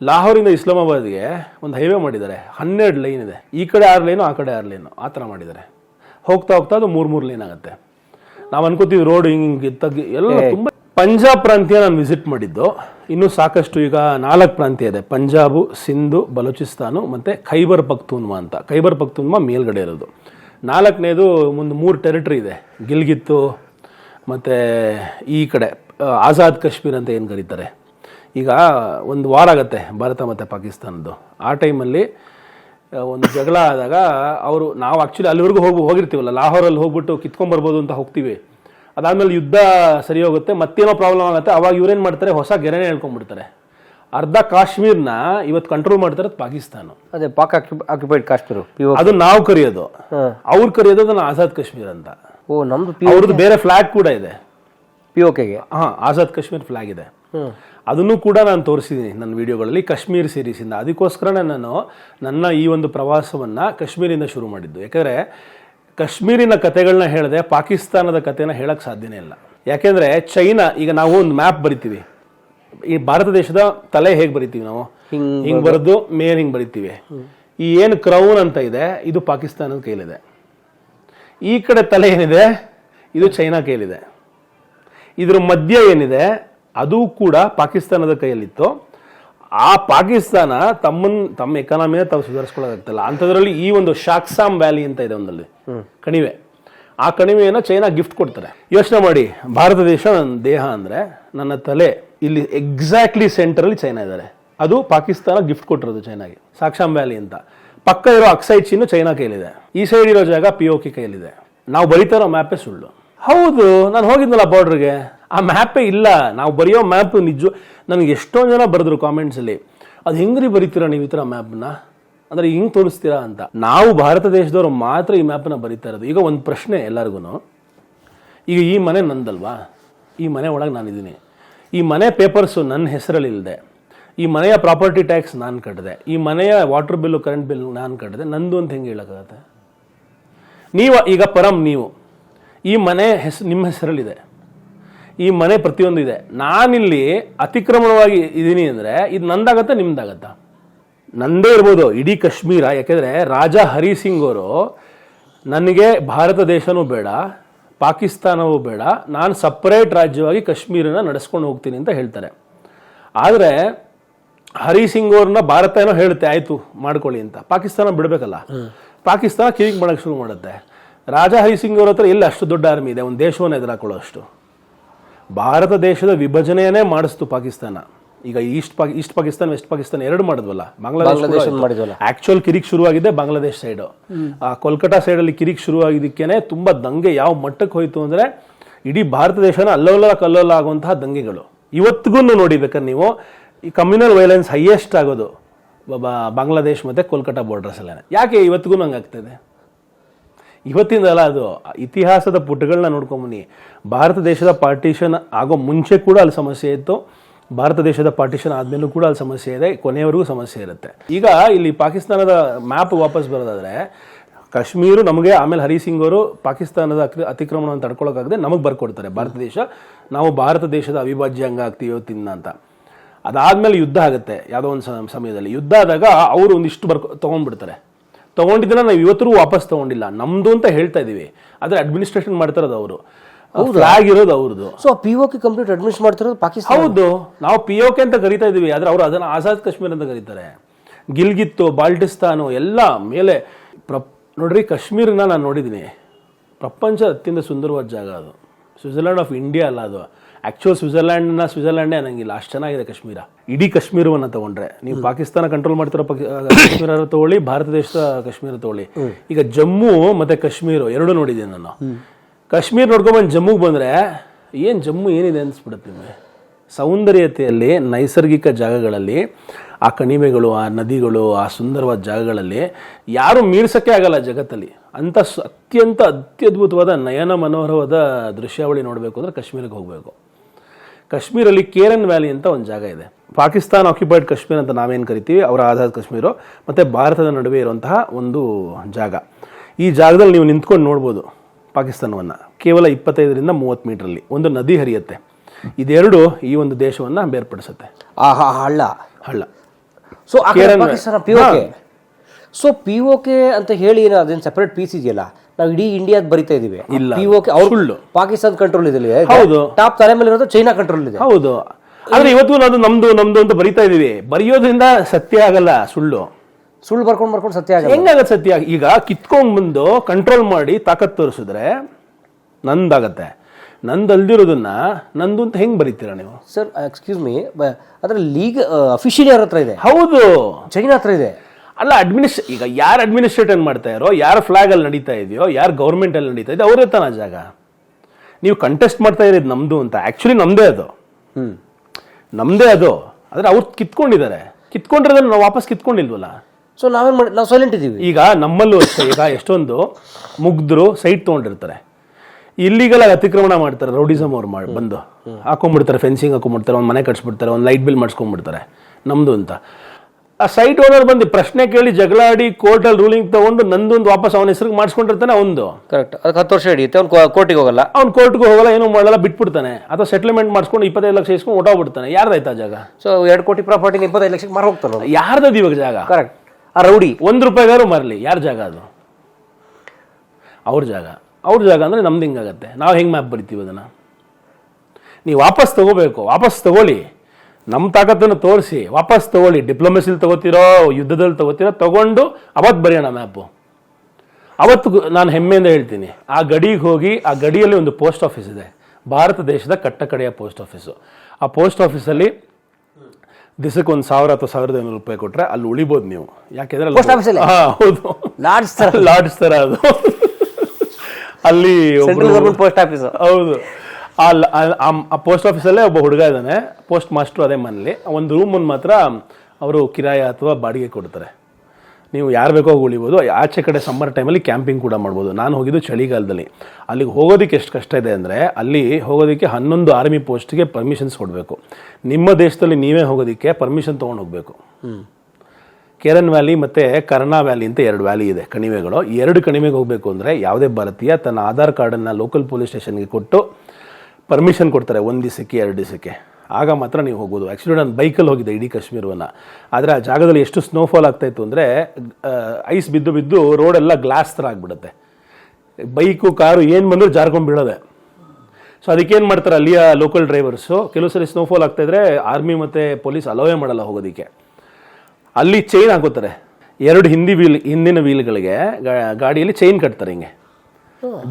ಲಾಹೋರಿಂದ ಇಸ್ಲಾಮಾಬಾದ್ಗೆ ಒಂದು ಹೈವೇ ಮಾಡಿದ್ದಾರೆ. ಹನ್ನೆರಡು ಲೈನ್ ಇದೆ. ಈ ಕಡೆ ಆರು ಲೈನು ಆ ಕಡೆ ಆರು ಲೈನು. ಆ ಥರ ಮಾಡಿದ್ದಾರೆ. ಹೋಗ್ತಾ ಹೋಗ್ತಾ ಅದು ಮೂರು ಮೂರು ಲೈನ್ ಆಗುತ್ತೆ. ನಾವು ಅನ್ಕೋತೀವಿ ರೋಡ್ ಹಿಂಗೆ ತಗ್ಗಿ ಎಲ್ಲ ತುಂಬ ಪಂಜಾಬ್ ಪ್ರಾಂತ್ಯ ನಾನು ವಿಸಿಟ್ ಮಾಡಿದ್ದು. ಇನ್ನು ಸಾಕಷ್ಟು ಈಗ ನಾಲ್ಕು ಪ್ರಾಂತ್ಯ ಇದೆ. ಪಂಜಾಬು ಸಿಂಧು ಬಲೂಚಿಸ್ತಾನು ಮತ್ತೆ ಖೈಬರ್ ಪಖ್ತೂನ್ವಾ ಅಂತ. ಖೈಬರ್ ಪಖ್ತೂನ್ವಾ ಮೇಲ್ಗಡೆ ಇರೋದು. ನಾಲ್ಕನೇದು ಒಂದು ಮೂರು ಟೆರಿಟರಿ ಇದೆ. ಗಿಲ್ಗಿತ್ತು ಮತ್ತು ಈ ಕಡೆ ಆಜಾದ್ ಕಾಶ್ಮೀರ್ ಅಂತ ಏನು ಕರೀತಾರೆ? ಈಗ ಒಂದು ವಾರ ಆಗುತ್ತೆ ಭಾರತ ಮತ್ತು ಪಾಕಿಸ್ತಾನದ್ದು. ಆ ಟೈಮಲ್ಲಿ ಒಂದು ಜಗಳ ಆದಾಗ ಅವರು ನಾವು ಆ್ಯಕ್ಚುಲಿ ಅಲ್ಲಿವರೆಗೂ ಹೋಗಿ ಹೋಗಿರ್ತೀವಲ್ಲ ಲಾಹೋರಲ್ಲಿ ಹೋಗ್ಬಿಟ್ಟು ಕಿತ್ಕೊಂಬರ್ಬೋದು ಅಂತ ಹೋಗ್ತೀವಿ. ಅದಾದಮೇಲೆ ಯುದ್ಧ ಸರಿ ಹೋಗುತ್ತೆ ಮತ್ತೇನೋ ಪ್ರಾಬ್ಲಮ್ ಆಗುತ್ತೆ ಅವಾಗ ಇವ್ರೇನು ಮಾಡ್ತಾರೆ ಹೊಸ ಗೆರೆನೇ ಹೇಳ್ಕೊಂಡ್ಬಿಡ್ತಾರೆ ಅರ್ಧ ಕಾಶ್ಮೀರ್ನ ಇವತ್ತು ಕಂಟ್ರೋಲ್ ಮಾಡ್ತಾರೆ ಪಾಕಿಸ್ತಾನ. ಅದೇ ಪಾಕ್ ಆಕ್ಯುಪೈಡ್ ಕಾಶ್ಮೀರ ಅದು ನಾವು ಕರೆಯೋದು. ಅವ್ರು ಕರೆಯೋದು ಅದನ್ನು ಆಜಾದ್ ಕಾಶ್ಮೀರ್ ಅಂತ. ಓ ನಮ್ದು ಅವ್ರದ್ದು ಬೇರೆ ಫ್ಲಾಗ್ ಕೂಡ ಇದೆ. ಪಿ ಓಕೆಗೆ ಹಾಂ ಆಜಾದ್ ಕಾಶ್ಮೀರ್ ಫ್ಲಾಗ್ ಇದೆ. ಅದನ್ನು ಕೂಡ ನಾನು ತೋರಿಸಿದ್ದೀನಿ ನನ್ನ ವಿಡಿಯೋಗಳಲ್ಲಿ ಕಾಶ್ಮೀರ್ ಸೀರೀಸಿಂದ ಅದಕ್ಕೋಸ್ಕರನೇ ನಾನು ನನ್ನ ಈ ಒಂದು ಪ್ರವಾಸವನ್ನು ಕಾಶ್ಮೀರಿಂದ ಶುರು ಮಾಡಿದ್ದು. ಯಾಕಂದರೆ ಕಾಶ್ಮೀರಿನ ಕತೆಗಳನ್ನ ಹೇಳದೆ ಪಾಕಿಸ್ತಾನದ ಕತೆನ ಹೇಳಕ್ಕೆ ಸಾಧ್ಯನೇ ಇಲ್ಲ. ಯಾಕೆಂದರೆ ಚೈನಾ ಈಗ ನಾವು ಒಂದು ಮ್ಯಾಪ್ ಬರಿತೀವಿ. ಈ ಭಾರತ ದೇಶದ ತಲೆ ಹೇಗೆ ಬರಿತೀವಿ ನಾವು? ಹಿಂಗ್ ಹಿಂಗೆ ಬರೆದು. ಮೇನ್ ಹಿಂಗೆ ಬರಿತೀವಿ. ಈ ಏನು ಕ್ರೌನ್ ಅಂತ ಇದೆ ಇದು ಪಾಕಿಸ್ತಾನದ ಕೈಲಿದೆ. ಈ ಕಡೆ ತಲೆ ಏನಿದೆ ಇದು ಚೈನಾ ಕೈಲಿದೆ. ಇದ್ರ ಮಧ್ಯ ಏನಿದೆ ಅದು ಕೂಡ ಪಾಕಿಸ್ತಾನದ ಕೈಯಲ್ಲಿತ್ತು. ಆ ಪಾಕಿಸ್ತಾನ ತಮ್ಮನ್ ತಮ್ಮ ಎಕಾನಮಿನ ತಾವು ಸುಧಾರಿಸ್ಕೊಳ್ಳೋದಾಗ್ತಲ್ಲ. ಅಂಥದ್ರಲ್ಲಿ ಈ ಒಂದು ಶಾಕ್ಸಾಮ್ ವ್ಯಾಲಿ ಅಂತ ಇದೆ ಒಂದಲ್ಲಿ. ಕಣಿವೆ. ಆ ಕಣಿವೆಯನ್ನು ಚೈನಾ ಗಿಫ್ಟ್ ಕೊಡ್ತಾರೆ. ಯೋಚನೆ ಮಾಡಿ ಭಾರತ ದೇಶ ನನ್ನ ದೇಹ ಅಂದರೆ ನನ್ನ ತಲೆ. ಇಲ್ಲಿ ಎಕ್ಸಾಕ್ಟ್ಲಿ ಸೆಂಟರಲ್ಲಿ ಚೈನಾ ಇದ್ದಾರೆ. ಅದು ಪಾಕಿಸ್ತಾನ ಗಿಫ್ಟ್ ಕೊಟ್ಟಿರೋದು ಚೈನಾಗೆ. ಸಾಕ್ಷಾಮ್ ವ್ಯಾಲಿ ಅಂತ. ಪಕ್ಕ ಇರೋ ಅಕ್ಸೈಡ್ ಚೀನು ಚೈನಾ ಕೈಲಿದೆ ಈ ಸೈಡ್ ಇರೋ ಜಾಗ ಪಿ ಓ ಕೆ ಕೈಲಿದೆ ನಾವು ಬರೀತಾ ಇರೋ ಮ್ಯಾಪೇ ಸುಳ್ಳು. ಹೌದು ನಾನು ಹೋಗಿದ್ನಲ್ಲ ಬಾರ್ಡ್ರಿಗೆ ಆ ಮ್ಯಾಪೇ ಇಲ್ಲ. ನಾವು ಬರೆಯೋ ಮ್ಯಾಪ್ ನಿಜ ನನಗೆ ಎಷ್ಟೊಂದು ಜನ ಬರೆದ್ರು ಕಾಮೆಂಟ್ಸಲ್ಲಿ ಅದು ಹೆಂಗ್ರಿ ಬರೀತೀರಾ ನೀವು ಈ ಥರ ಮ್ಯಾಪ್ನ ಅಂದರೆ ಹಿಂಗೆ ತೋರಿಸ್ತೀರಾ ಅಂತ. ನಾವು ಭಾರತ ದೇಶದವರು ಮಾತ್ರ ಈ ಮ್ಯಾಪನ್ನ ಬರೀತಾ ಇರೋದು. ಈಗ ಒಂದು ಪ್ರಶ್ನೆ ಎಲ್ಲರಿಗೂ ಈಗ ಈ ಮನೆ ನಂದಲ್ವಾ? ಈ ಮನೆ ಒಳಗೆ ನಾನಿದ್ದೀನಿ. ಈ ಮನೆ ಪೇಪರ್ಸು ನನ್ನ ಹೆಸರಲ್ಲಿ ಇಲ್ಲದೆ ಈ ಮನೆಯ ಪ್ರಾಪರ್ಟಿ ಟ್ಯಾಕ್ಸ್ ನಾನು ಕಟ್ಟಿದೆ ಈ ಮನೆಯ ವಾಟರ್ ಬಿಲ್ಲು ಕರೆಂಟ್ ಬಿಲ್ ನಾನು ಕಟ್ಟಿದೆ ನಂದು ಅಂತ ಹೆಂಗೆ ಹೇಳೋಕ್ಕಾಗತ್ತೆ? ನೀವು ಈಗ ಪರಂ ನೀವು. ಈ ಮನೆ ಹೆಸ್ ನಿಮ್ಮ ಹೆಸರಲ್ಲಿದೆ. ಈ ಮನೆ ಪ್ರತಿಯೊಂದು ಇದೆ. ನಾನಿಲ್ಲಿ ಅತಿಕ್ರಮಣವಾಗಿ ಇದ್ದೀನಿ ಅಂದರೆ ಇದು ನಂದಾಗತ್ತಾ ನಿಮ್ದಾಗತ್ತಾ? ನಂದೇ ಇರ್ಬೋದು ಇಡೀ ಕಾಶ್ಮೀರ. ಯಾಕೆಂದರೆ ರಾಜ ಹರಿ ಸಿಂಗ್ ಅವರು ನನಗೆ ಭಾರತ ದೇಶನೂ ಬೇಡ ಪಾಕಿಸ್ತಾನವೂ ಬೇಡ ನಾನು ಸಪ್ರೇಟ್ ರಾಜ್ಯವಾಗಿ ಕಾಶ್ಮೀರನ ನಡೆಸ್ಕೊಂಡು ಹೋಗ್ತೀನಿ ಅಂತ ಹೇಳ್ತಾರೆ. ಆದರೆ ಹರಿ ಸಿಂಗ್ ಅವ್ರನ್ನ ಭಾರತ ಏನೋ ಹೇಳುತ್ತೆ ಆಯಿತು ಮಾಡ್ಕೊಳ್ಳಿ ಅಂತ. ಪಾಕಿಸ್ತಾನ ಬಿಡಬೇಕಲ್ಲ? ಪಾಕಿಸ್ತಾನ ಕಿವಿಗೆ ಮಾಡೋಕ್ಕೆ ಶುರು ಮಾಡುತ್ತೆ. ರಾಜ ಹರಿ ಸಿಂಗ್ ಅವ್ರ ಹತ್ರ ಎಲ್ಲಿ ಅಷ್ಟು ದೊಡ್ಡ ಆರ್ಮಿ ಇದೆ ಒಂದು ದೇಶವನ್ನು ಎದುರಾಕೊಳ್ಳೋ ಅಷ್ಟು. ಭಾರತ ದೇಶದ ವಿಭಜನೆಯನ್ನೇ ಮಾಡಿಸ್ತು ಪಾಕಿಸ್ತಾನ. ಈಗ ಈಸ್ಟ್ ಪಾಕಿ ಈಸ್ಟ್ ಪಾಕಿಸ್ತಾನ ವೆಸ್ಟ್ ಪಾಕಿಸ್ತಾನ ಎರಡು ಮಾಡಿದ್ವಲ್ಲ? ಬಾಂಗ್ಲಾದೇಶ. ಆಕ್ಚುಯಲ್ ಕಿರಿಕ್ ಶುರುವಾಗಿದೆ ಬಾಂಗ್ಲಾದೇಶ್ ಸೈಡ್ ಆ ಕೋಲ್ಕಟಾ ಸೈಡ್ ಅಲ್ಲಿ ಕಿರಿಕ್ ಶುರುವಾಗಿದ್ದಕ್ಕೇನೆ ತುಂಬಾ ದಂಗೆ ಯಾವ ಮಟ್ಟಕ್ಕೆ ಹೋಯ್ತು ಅಂದ್ರೆ ಇಡೀ ಭಾರತ ದೇಶನ ಅಲ್ಲೋಲ ಕಲ್ಲೋಲ ಆಗುವಂತಹ ದಂಗೆಗಳು. ಇವತ್ತಿಗೂ ನೋಡಿಬೇಕಾದ್ರೆ ನೀವು ಈ ಕಮ್ಯುನಲ್ ವೈಲೆನ್ಸ್ ಹೈಯೆಸ್ಟ್ ಆಗೋದು. ಬಾಂಗ್ಲಾದೇಶ್ ಮತ್ತೆ ಕೋಲ್ಕಟಾ ಬಾರ್ಡರ್ಸ್ ಅಲ್ಲೇ ಯಾಕೆ ಇವತ್ತಿಗೂ ನಂಗೆ ಆಗ್ತದೆ ಇವತ್ತಿಂದ ಅಲ್ಲ ಅದು ಇತಿಹಾಸದ ಪುಟಗಳನ್ನ ನೋಡ್ಕೊಂಬನ್ನಿ ಭಾರತ ದೇಶದ ಪಾರ್ಟಿಷನ್ ಆಗೋ ಮುಂಚೆ ಕೂಡ ಅಲ್ಲಿ ಸಮಸ್ಯೆ ಇತ್ತು. ಭಾರತ ದೇಶದ ಪಾರ್ಟಿಷನ್ ಆದ್ಮೇಲೂ ಕೂಡ ಅಲ್ಲಿ ಸಮಸ್ಯೆ ಇದೆ. ಕೊನೆಯವರೆಗೂ ಸಮಸ್ಯೆ ಇರುತ್ತೆ. ಈಗ ಇಲ್ಲಿ ಪಾಕಿಸ್ತಾನದ ಮ್ಯಾಪ್ ವಾಪಸ್ ಬರೋದಾದ್ರೆ, ಕಾಶ್ಮೀರು ನಮಗೆ ಆಮೇಲೆ ಹರಿ ಸಿಂಗ್ ಅವರು ಪಾಕಿಸ್ತಾನದ ಅತಿಕ್ರಮಣವನ್ನು ತಡ್ಕೊಳ್ಳೋಕ್ಕಾಗದೆ ನಮಗೆ ಬರ್ಕೊಡ್ತಾರೆ. ಭಾರತ ದೇಶ, ನಾವು ಭಾರತ ದೇಶದ ಅವಿಭಾಜ್ಯ ಅಂಗ ಆಗ್ತೀವಿ ಇವತ್ತಿಂದ ಅಂತ. ಅದಾದ್ಮೇಲೆ ಯುದ್ಧ ಆಗುತ್ತೆ. ಯಾವುದೋ ಒಂದು ಸಮಯದಲ್ಲಿ. ಯುದ್ಧ ಆದಾಗ ಅವರು ಒಂದಿಷ್ಟು ಬರ್ಕೊ ತೊಗೊಂಡ್ಬಿಡ್ತಾರೆ. ತೊಗೊಂಡಿದ್ದನ್ನ ನಾವು ಇವತ್ತರೂ ವಾಪಸ್ ತೊಗೊಂಡಿಲ್ಲ. ನಮ್ದು ಅಂತ ಹೇಳ್ತಾ ಇದೀವಿ. ಆದರೆ ಅಡ್ಮಿನಿಸ್ಟ್ರೇಷನ್ ಮಾಡ್ತಾರದು ಅವರು. ಫ್ಲಾಗ್ ಇರೋದು ಅವ್ರದ್ದು so P O K complete admit ಮಾಡ್ತಿರೋದು ಪಾಕಿಸ್ತಾನ? ಹೌದು. ನಾವು ಪಿ ಓ ಕೆ ಅಂತ ಕರಿತಾ ಇದೀವಿ. ಆದರೆ ಅವರು ಅದನ್ನ ಆಜಾದ್ ಕಾಶ್ಮೀರ ಅಂತ ಕರೀತಾರೆ. ಗಿಲ್ಗಿತ್ತು ಬಾಲ್ಟಿಸ್ತಾನು ಎಲ್ಲ ಮೇಲೆ ಪ್ರ ನೋಡ್ರಿ ಕಾಶ್ಮೀರನ ನಾನು ನೋಡಿದ್ದೀನಿ. ಪ್ರಪಂಚ ಅತ್ಯಂತ ಸುಂದರವಾದ ಜಾಗ ಅದು. ಸ್ವಿಟ್ಜರ್ಲ್ಯಾಂಡ್ ಆಫ್ ಇಂಡಿಯಾ ಅಲ್ಲ ಅದು. ಆಕ್ಚುಯಲ್ ಸ್ವಿಟ್ಜರ್ಲ್ಯಾಂಡ್ನ ಸ್ವಿಟ್ಜರ್ಲ್ಯಾಂಡೇ ಅನ್ನಂಗಿಲ್ಲ. ಅಷ್ಟು ಚೆನ್ನಾಗಿದೆ ಕಾಶ್ಮೀರ ಇಡೀ ಕಾಶ್ಮೀರವನ್ನು ತಗೊಂಡ್ರೆ. ನೀವು ಪಾಕಿಸ್ತಾನ ಕಂಟ್ರೋಲ್ ಮಾಡ್ತಿರೋ ಕಾಶ್ಮೀರ ತಗೊಳ್ಳಿ ಭಾರತ ದೇಶದ ಕಾಶ್ಮೀರ ತಗೊಳ್ಳಿ. ಈಗ ಜಮ್ಮು ಮತ್ತೆ ಕಾಶ್ಮೀರ ಎರಡು ನೋಡಿದ್ದೀನಿ ನಾನು. ಕಾಶ್ಮೀರ್ ನೋಡ್ಕೊಂಬಂದು ಜಮ್ಮುಗೆ ಬಂದ್ರೆ ಏನು ಜಮ್ಮು ಏನಿದೆ ಅನ್ಸ್ಬಿಡುತ್ತೆ ನಿಮಗೆ? ಸೌಂದರ್ಯತೆಯಲ್ಲಿ ನೈಸರ್ಗಿಕ ಜಾಗಗಳಲ್ಲಿ ಆ ಕಣಿವೆಗಳು ಆ ನದಿಗಳು ಆ ಸುಂದರವಾದ ಜಾಗಗಳಲ್ಲಿ ಯಾರು ಮೀರ್ಸೋಕ್ಕೆ ಆಗಲ್ಲ ಜಗತ್ತಲ್ಲಿ. ಅಂಥ ಅತ್ಯಂತ ಅತ್ಯದ್ಭುತವಾದ ನಯನ ಮನೋಹರವಾದ ದೃಶ್ಯಾವಳಿ ನೋಡಬೇಕು ಅಂದರೆ ಕಾಶ್ಮೀರಕ್ಕೆ ಹೋಗಬೇಕು. ಕಾಶ್ಮೀರಲ್ಲಿ ಕೇರನ್ ವ್ಯಾಲಿ ಅಂತ ಒಂದು ಜಾಗ ಇದೆ. ಪಾಕಿಸ್ತಾನ ಆಕ್ಯುಪೈಡ್ ಕಾಶ್ಮೀರ್ ಅಂತ ನಾವೇನು ಕರಿತೀವಿ? ಅವರ ಆಜಾದ್ ಕಾಶ್ಮೀರು. ಮತ್ತು ಭಾರತದ ನಡುವೆ ಇರುವಂತಹ ಒಂದು ಜಾಗ. ಈ ಜಾಗದಲ್ಲಿ ನೀವು ನಿಂತ್ಕೊಂಡು ನೋಡ್ಬೋದು ಪಾಕಿಸ್ತಾನವನ್ನು. ಕೇವಲ ಇಪ್ಪತ್ತೈದರಿಂದ ಮೂವತ್ತು ಮೀಟ್ರಲ್ಲಿ. ಒಂದು ನದಿ ಹರಿಯುತ್ತೆ. ಇದೆರಡು ಈ ಒಂದು ದೇಶವನ್ನು ಬೇರ್ಪಡಿಸುತ್ತೆ. ಹಳ್ಳ. ಹಳ್ಳ. So Kerala- Pakistan P O K so P O K ಅಂತ ಹೇಳಿ ಏನಾದ್ರೂ ಅದೇನು ಸೆಪರೇಟ್ ಪೀಸ್ ಇದೆಯಲ್ಲ ನಾವು ಇಡೀ ಇಂಡಿಯಾದ ಬರಿತಾ ಇದೀವಿ. ಇಲ್ಲ. ಪಿಒಕೆ ಅವ್ರು. ಪಾಕಿಸ್ತಾನ ಕಂಟ್ರೋಲ್ ಇದೆ ಹೌದು. ಟಾಪ್ ತಲೆ ಮೇಲೆ ಇರೋದು ಚೈನಾ ಕಂಟ್ರೋಲ್ ಇದೆ. ಹೌದು. ಆದ್ರೆ ಇವತ್ತು ನಾವು ನಮ್ದು ನಮ್ದು ಅಂತ ಬರಿತಾ ಇದೀವಿ. ಬರೆಯೋದ್ರಿಂದ ಸತ್ಯ ಆಗಲ್ಲ ಸುಳ್ಳು. ಸುಳ್ಳು ಬರ್ಕೊಂಡು ಬರ್ಕೊಂಡು ಸತ್ಯ ಆಗಲ್ಲ. ಹೆಂಗಾಗತ್ತೆ ಸತ್ಯ? ಈಗ ಕಿತ್ಕೊಂಡ್ ಬಂದು ಕಂಟ್ರೋಲ್ ಮಾಡಿ ತಾಕತ್ ತೋರಿಸಿದ್ರೆ ನಂದಾಗತ್ತೆ. ನಂದು ಅಲ್ದಿರೋದನ್ನ ನಂದು ಅಂತ ಹೆಂಗ್ ಬರೀತೀರಾ ನೀವು? ಸರ್ ಎಕ್ಸ್ಕ್ಯೂಸ್ ಮೀ ಅದ್ರ ಲೀಗ್ ಅಫಿಷಿಯಲ್ ಯಾರ ಹತ್ರ ಇದೆ? ಹೌದು. ಚೈನಾ ಹತ್ರ ಇದೆ. ಅಲ್ಲ ಅಡ್ಮಿನಿಸ್ ಈಗ ಯಾರು ಅಡ್ಮಿನಿಸ್ಟ್ರೇಟರ್ ಮಾಡ್ತಾ ಇರೋ ಯಾರು ಫ್ಲಾಗ್ ಅಲ್ಲಿ ನಡೀತಾ ಇದೆಯೋ ಯಾರು ಗೌರ್ಮೆಂಟಲ್ಲಿ ನಡೀತಾ ಇದೆ ಅವರೇ ತಾನ ಜಾಗ. ನೀವು ಕಂಟೆಸ್ಟ್ ಮಾಡ್ತಾ ಇರೋದು ನಮ್ಮದು ಅಂತ. ಆ್ಯಕ್ಚುಲಿ ನಮ್ಮದೇ ಅದು. ಹ್ಞೂ ನಮ್ಮದೇ ಅದು. ಆದರೆ ಅವ್ರು ಕಿತ್ಕೊಂಡಿದ್ದಾರೆ. ಕಿತ್ಕೊಂಡಿರೋದನ್ನ ನಾವು ವಾಪಸ್ ಕಿತ್ಕೊಂಡಿಲ್ವಲ್ಲ? ಸೊ ನಾವೇನು ಮಾಡಿ ನಾವು ಸೈಲೆಂಟ್ ಇದ್ದೀವಿ ಈಗ ನಮ್ಮಲ್ಲೂ ಅಷ್ಟೇ ಈಗ ಎಷ್ಟೊಂದು ಮುಗ್ಧರು ಸೈಟ್ ತೊಗೊಂಡಿರ್ತಾರೆ. ಇಲ್ಲಿಗೆಲ್ಲ ಅತಿಕ್ರಮಣ ಮಾಡ್ತಾರೆ ರೌಡಿಸಮ್ ಅವ್ರು ಮಾಡಿ ಬಂದು. ಹಾಕೊಂಡ್ಬಿಡ್ತಾರೆ ಫೆನ್ಸಿಂಗ್ ಹಾಕೊಂಡ್ಬಿಡ್ತಾರೆ ಒಂದು ಮನೆ ಕಟ್ಸ್ಬಿಡ್ತಾರೆ ಒಂದು ಲೈಟ್ ಬಿಲ್ ಮಾಡಿಸ್ಕೊಂಡ್ಬಿಡ್ತಾರೆ. ನಮ್ಮದು ಅಂತ. ಆ ಸೈಟ್ ಓನರ್ ಬಂದು ಪ್ರಶ್ನೆ ಕೇಳಿ ಜಗಳಾಡಿ ಕೋರ್ಟಲ್ಲಿ ರೂಲಿಂಗ್ ತಗೊಂಡು ನಂದೊಂದು ವಾಪಸ್ ಅವನ ಹೆಸರು ಮಾಡಿಸ್ಕೊಂಡಿರ್ತಾನೆ ಒಂದು ಕರೆಕ್ಟ್ ಅದಕ್ಕೆ ಹತ್ತು ವರ್ಷ ಹಿಡಿಯುತ್ತೆ. ಅವ್ನು ಕೋರ್ಟಿಗೆ ಹೋಗಲ್ಲ. ಅವ್ನು ಕೋರ್ಟ್ಗೆ ಹೋಗಲ್ಲ ಏನೂ ಮಾಡಲ್ಲ ಬಿಟ್ಬಿಡ್ತಾನೆ. ಅಥವಾ ಸೆಟ್ಲ್ಮೆಂಟ್ ಮಾಡಿಸ್ಕೊಂಡು ಇಪ್ಪತ್ತೈದು ಲಕ್ಷ ಇಸ್ಕೊಂಡು ಹೊಟ್ಟೋಗ್ಬಿಡ್ತಾನೆ ಯಾರ್ದಾಯ್ತಾ ಜಾಗ? ಸೊ ಎರಡು ಕೋಟಿ ಪ್ರಾಪರ್ಟಿ ಇಪ್ಪತ್ತೈದು ಲಕ್ಷಕ್ಕೆ ಮಾರ ಹೋಗ್ತಾನೆ ಯಾರದದು ಯಾರ್ದದು ಇವಾಗ ಜಾಗ? ಕರೆಕ್ಟ್ ಆ ರೌಡಿ. ಒಂದು ರೂಪಾಯಿಗಾರು ಮರಲಿ. ಯಾರ ಜಾಗ ಅದು? ಅವ್ರ ಜಾಗ. ಅವ್ರ ಜಾಗ ಅಂದರೆ ನಮ್ದು ಹಿಂಗಾಗತ್ತೆ. ನಾವು ಹೆಂಗೆ ಮ್ಯಾಪ್ ಬರಿತೀವಿ ಅದನ್ನು? ನೀವು ವಾಪಸ್ ತಗೋಬೇಕು. ವಾಪಸ್ ತಗೊಳ್ಳಿ. ನಮ್ಮ ತಾಕತ್ತನ್ನು ತೋರಿಸಿ ವಾಪಸ್ ತಗೊಳ್ಳಿ. ಡಿಪ್ಲೊಮೆಸಿಲಿ ತಗೋತಿರೋ ಯುದ್ಧದಲ್ಲಿ ತಗೋತಿರೋ ತಗೊಂಡು ಅವತ್ತು ಬರೆಯೋಣ ಮ್ಯಾಪು. ಅವತ್ತು ನಾನು ಹೆಮ್ಮೆಯಿಂದ ಹೇಳ್ತೀನಿ. ಆ ಗಡಿಗೆ ಹೋಗಿ ಆ ಗಡಿಯಲ್ಲಿ ಒಂದು ಪೋಸ್ಟ್ ಆಫೀಸ್ ಇದೆ. ಭಾರತ ದೇಶದ ಕಟ್ಟಕಡೆಯ ಪೋಸ್ಟ್ ಆಫೀಸು. ಆ ಪೋಸ್ಟ್ ಆಫೀಸಲ್ಲಿ ದಿಸಕ್ಕೆ ಒಂದು ಸಾವಿರ ಅಥವಾ ಸಾವಿರದ ಐನೂರು ರೂಪಾಯಿ ಕೊಟ್ಟರೆ ಅಲ್ಲಿ ಉಳಿಬೋದು ನೀವು. ಯಾಕೆಂದ್ರೆ ಹಾಂ ಹೌದು. ಲಾಡ್ಜ್ ಲಾಡ್ಜ್ ಥರ ಅದು. ಅಲ್ಲಿ ಪೋಸ್ಟ್ ಆಫೀಸ್ ಹೌದು. ಆ ಪೋಸ್ಟ್ ಆಫೀಸಲ್ಲೇ ಒಬ್ಬ ಹುಡುಗ ಇದ್ದಾನೆ. ಪೋಸ್ಟ್ ಮಾಸ್ಟರ್ ಅದೇ ಮನೇಲಿ ಒಂದು ರೂಮನ್ನು ಮಾತ್ರ ಅವರು ಕಿರಾಯ ಅಥವಾ ಬಾಡಿಗೆ ಕೊಡ್ತಾರೆ. ನೀವು ಯಾರು ಬೇಕೋ ಉಳಿಬೋದು. ಆಚೆ ಕಡೆ ಸಮ್ಮರ್ ಟೈಮಲ್ಲಿ ಕ್ಯಾಂಪಿಂಗ್ ಕೂಡ ಮಾಡ್ಬೋದು. ನಾನು ಹೋಗಿದ್ದು ಚಳಿಗಾಲದಲ್ಲಿ. ಅಲ್ಲಿಗೆ ಹೋಗೋದಕ್ಕೆ ಎಷ್ಟು ಕಷ್ಟ ಇದೆ ಅಂದರೆ ಅಲ್ಲಿ ಹೋಗೋದಕ್ಕೆ ಹನ್ನೊಂದು ಆರ್ಮಿ ಪೋಸ್ಟ್ಗೆ ಪರ್ಮಿಷನ್ಸ್ ಕೊಡಬೇಕು. ನಿಮ್ಮ ದೇಶದಲ್ಲಿ ನೀವೇ ಹೋಗೋದಕ್ಕೆ ಪರ್ಮಿಷನ್ ತೊಗೊಂಡು ಹೋಗಬೇಕು. ಕೇರನ್ ವ್ಯಾಲಿ ಮತ್ತು ಕರ್ನಾ ವ್ಯಾಲಿ ಅಂತ ಎರಡು ವ್ಯಾಲಿ ಇದೆ ಕಣಿವೆಗಳು. ಎರಡು ಕಣಿವೆಗೆ ಹೋಗಬೇಕು ಅಂದರೆ ಯಾವುದೇ ಭಾರತೀಯ ತನ್ನ ಆಧಾರ್ ಕಾರ್ಡನ್ನು ಲೋಕಲ್ ಪೊಲೀಸ್ ಸ್ಟೇಷನ್ಗೆ ಕೊಟ್ಟು ಪರ್ಮಿಷನ್ ಕೊಡ್ತಾರೆ ಒಂದು ದಿವಸಕ್ಕೆ ಎರಡು ದಿವಸಕ್ಕೆ ಆಗ ಮಾತ್ರ ನೀವು ಹೋಗ್ಬೋದು ಆ್ಯಕ್ಚುಲಿ ನಾನು ಬೈಕಲ್ಲಿ ಹೋಗಿದ್ದೆ ಇಡೀ ಕಾಶ್ಮೀರವನ್ನು. ಆದರೆ ಆ ಜಾಗದಲ್ಲಿ ಎಷ್ಟು ಸ್ನೋಫಾಲ್ ಆಗ್ತಾ ಇತ್ತು ಅಂದರೆ ಐಸ್ ಬಿದ್ದು ಬಿದ್ದು ರೋಡೆಲ್ಲ ಗ್ಲಾಸ್ ಥರ ಆಗಿಬಿಡುತ್ತೆ. ಬೈಕು ಕಾರು ಏನು ಬಂದರೂ ಜಾರ್ಕೊಂಡು ಬೀಳೋದೆ. ಸೊ ಅದಕ್ಕೇನು ಮಾಡ್ತಾರೆ ಅಲ್ಲಿಯ ಲೋಕಲ್ ಡ್ರೈವರ್ಸು ಕೆಲವು ಸರಿ ಸ್ನೋಫಾಲ್ ಆಗ್ತಾಯಿದ್ರೆ ಆರ್ಮಿ ಮತ್ತು ಪೊಲೀಸ್ ಅಲೋವೇ ಮಾಡಲ್ಲ ಹೋಗೋದಕ್ಕೆ. ಅಲ್ಲಿ ಚೈನ್ ಹಾಕೋತಾರೆ. ಎರಡು ಹಿಂದಿ ವೀಲ್ ಹಿಂದಿನ ವೀಲ್ಗಳಿಗೆ ಗಾಡಿಯಲ್ಲಿ ಚೈನ್ ಕಟ್ತಾರೆ ಹಿಂಗೆ.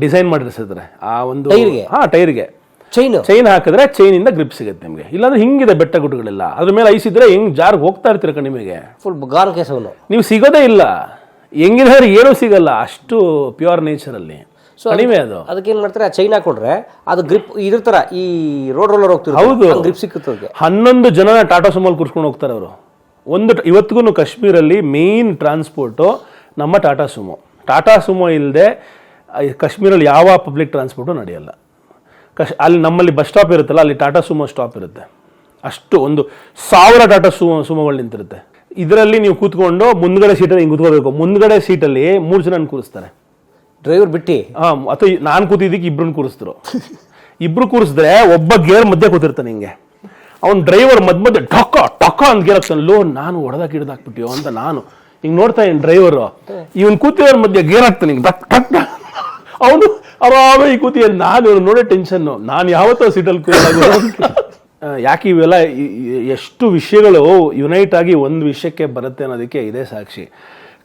ಡಿಸೈನ್ ಮಾಡಿರ್ಸಿದ್ರೆ ಆ ಒಂದು ಹಾ ಟೈರ್ಗೆ ಚೈನ್ ಚೈನ್ ಹಾಕಿದ್ರೆ ಚೈನ್ ಇಂದ ಗ್ರಿಪ್ ಸಿಗುತ್ತೆ ನಿಮಗೆ. ಇಲ್ಲಾಂದ್ರೆ ಹಿಂಗಿದೆ ಬೆಟ್ಟ ಗುಡ್ಡಗಳೆಲ್ಲ ಅದ್ರ ಮೇಲೆ ಐಸ್ ಇದ್ರೆ ಹೆಂಗ್ ಜಾರ್ಗ್ ಹೋಗ್ತಾ ಇರ್ತೀರ ಕಣಿಮೆಗೆ ಫುಲ್ ಗಾರ್ ಕೆಸವನು ನೀವು ಸಿಗೋದೇ ಇಲ್ಲ. ಹೆಂಗಿದ್ರೆ ಏನೂ ಸಿಗಲ್ಲ. ಅಷ್ಟು ಪ್ಯೂರ್ ನೇಚರಲ್ಲಿ ಕಡಿಮೆ ಅದು. ಅದಕ್ಕೆ ಏನ್ ಮಾಡ್ತಾರೆ? ಚೈನ್ ಹಾಕೊಂಡ್ರೆ ಅದು ಗ್ರಿಪ್ ಇದ್ರ ತರ ಈ ರೋಡ್ ರೋಲರ್ ಹೋಗ್ತಿರೋ ಹೌದು. ಗ್ರಿಪ್ ಸಿಕ್ಕುತ್ತೆ ಹನ್ನೊಂದು ಜನ ಟಾಟಾ ಸುಮಲ್ ಕೂರ್ಸ್ಕೊಂಡು ಹೋಗ್ತಾರೆ ಅವರು. ಒಂದು ಇವತ್ತಿಗೂ ಕಾಶ್ಮೀರಲ್ಲಿ ಮೇನ್ ಟ್ರಾನ್ಸ್ಪೋರ್ಟು ನಮ್ಮ ಟಾಟಾ ಸುಮೋ ಟಾಟಾ ಸುಮೋ ಇಲ್ಲದೆ ಕಾಶ್ಮೀರಲ್ಲಿ ಯಾವ ಪಬ್ಲಿಕ್ ಟ್ರಾನ್ಸ್ಪೋರ್ಟು ನಡೆಯಲ್ಲ. ಕಶ್ ಅಲ್ಲಿ ನಮ್ಮಲ್ಲಿ ಬಸ್ ಸ್ಟಾಪ್ ಇರುತ್ತಲ್ಲ ಅಲ್ಲಿ ಟಾಟಾ ಸುಮೋ ಸ್ಟಾಪ್ ಇರುತ್ತೆ. ಅಷ್ಟು ಒಂದು ಸಾವಿರ ಟಾಟಾ ಸುಮೋ ಸುಮೋಗಳು ನಿಂತಿರುತ್ತೆ. ಇದರಲ್ಲಿ ನೀವು ಕೂತ್ಕೊಂಡು ಮುಂದ್ಗಡೆ ಸೀಟಲ್ಲಿ ಹಿಂಗೆ ಕೂತ್ಕೋಬೇಕು. ಮುಂದ್ಗಡೆ ಸೀಟಲ್ಲಿ ಮೂರು ಜನ ಕೂರಿಸ್ತಾರೆ. ಡ್ರೈವರ್ ಬಿಟ್ಟಿ? ಹಾಂ ಅಥವಾ ನಾನು ಕೂತಿದ್ದಕ್ಕೆ ಇಬ್ರನ್ನ ಕೂರಿಸಿದ್ರು. ಇಬ್ರು ಕೂರಿಸಿದ್ರೆ ಒಬ್ಬ ಗೇರ್ ಮಧ್ಯೆ ಕೂತಿರ್ತಾನೆ ಹಿಂಗೆ. ಅವ್ನು ಡ್ರೈವರ್ ಮಧ್ಯ ಮಧ್ಯೆ ಟೊಕ್ಕ ಟೊಕ್ಕ ಅಂತ ಗೇರ್ ಹಾಕ್ತಾನೆ ಲೋ ನಾನು ಹೊಡೆದಾಕ ಹಿಡ್ದಾಕ್ಬಿಟ್ಟಿಯೋ ಅಂತ ನಾನು. ಹಿಂಗೆ ನೋಡ್ತಾ ಇದ್ದೀನಿ ಡ್ರೈವರು ಇವನು ಕೂತಿರೋ ಮಧ್ಯೆ ಗೇರ್ ಹಾಕ್ತಾನೆ ಹಿಂಗೆ ಟಕ್ ಟಕ್ ಅವನು ಆರಾಮಾಗಿ ಈ ಕೂತಿ ನಾನು ನೋಡೋ ಟೆನ್ಷನ್ನು ನಾನು ಯಾವತ್ತೋ ಸೀಟಲ್ಲಿ ಕೂತಾಗ ಯಾಕೆ ಇವೆಲ್ಲ ಎಷ್ಟು ವಿಷಯಗಳು ಯುನೈಟ್ ಆಗಿ ಒಂದು ವಿಷಯಕ್ಕೆ ಬರುತ್ತೆ ಅನ್ನೋದಕ್ಕೆ ಇದೇ ಸಾಕ್ಷಿ.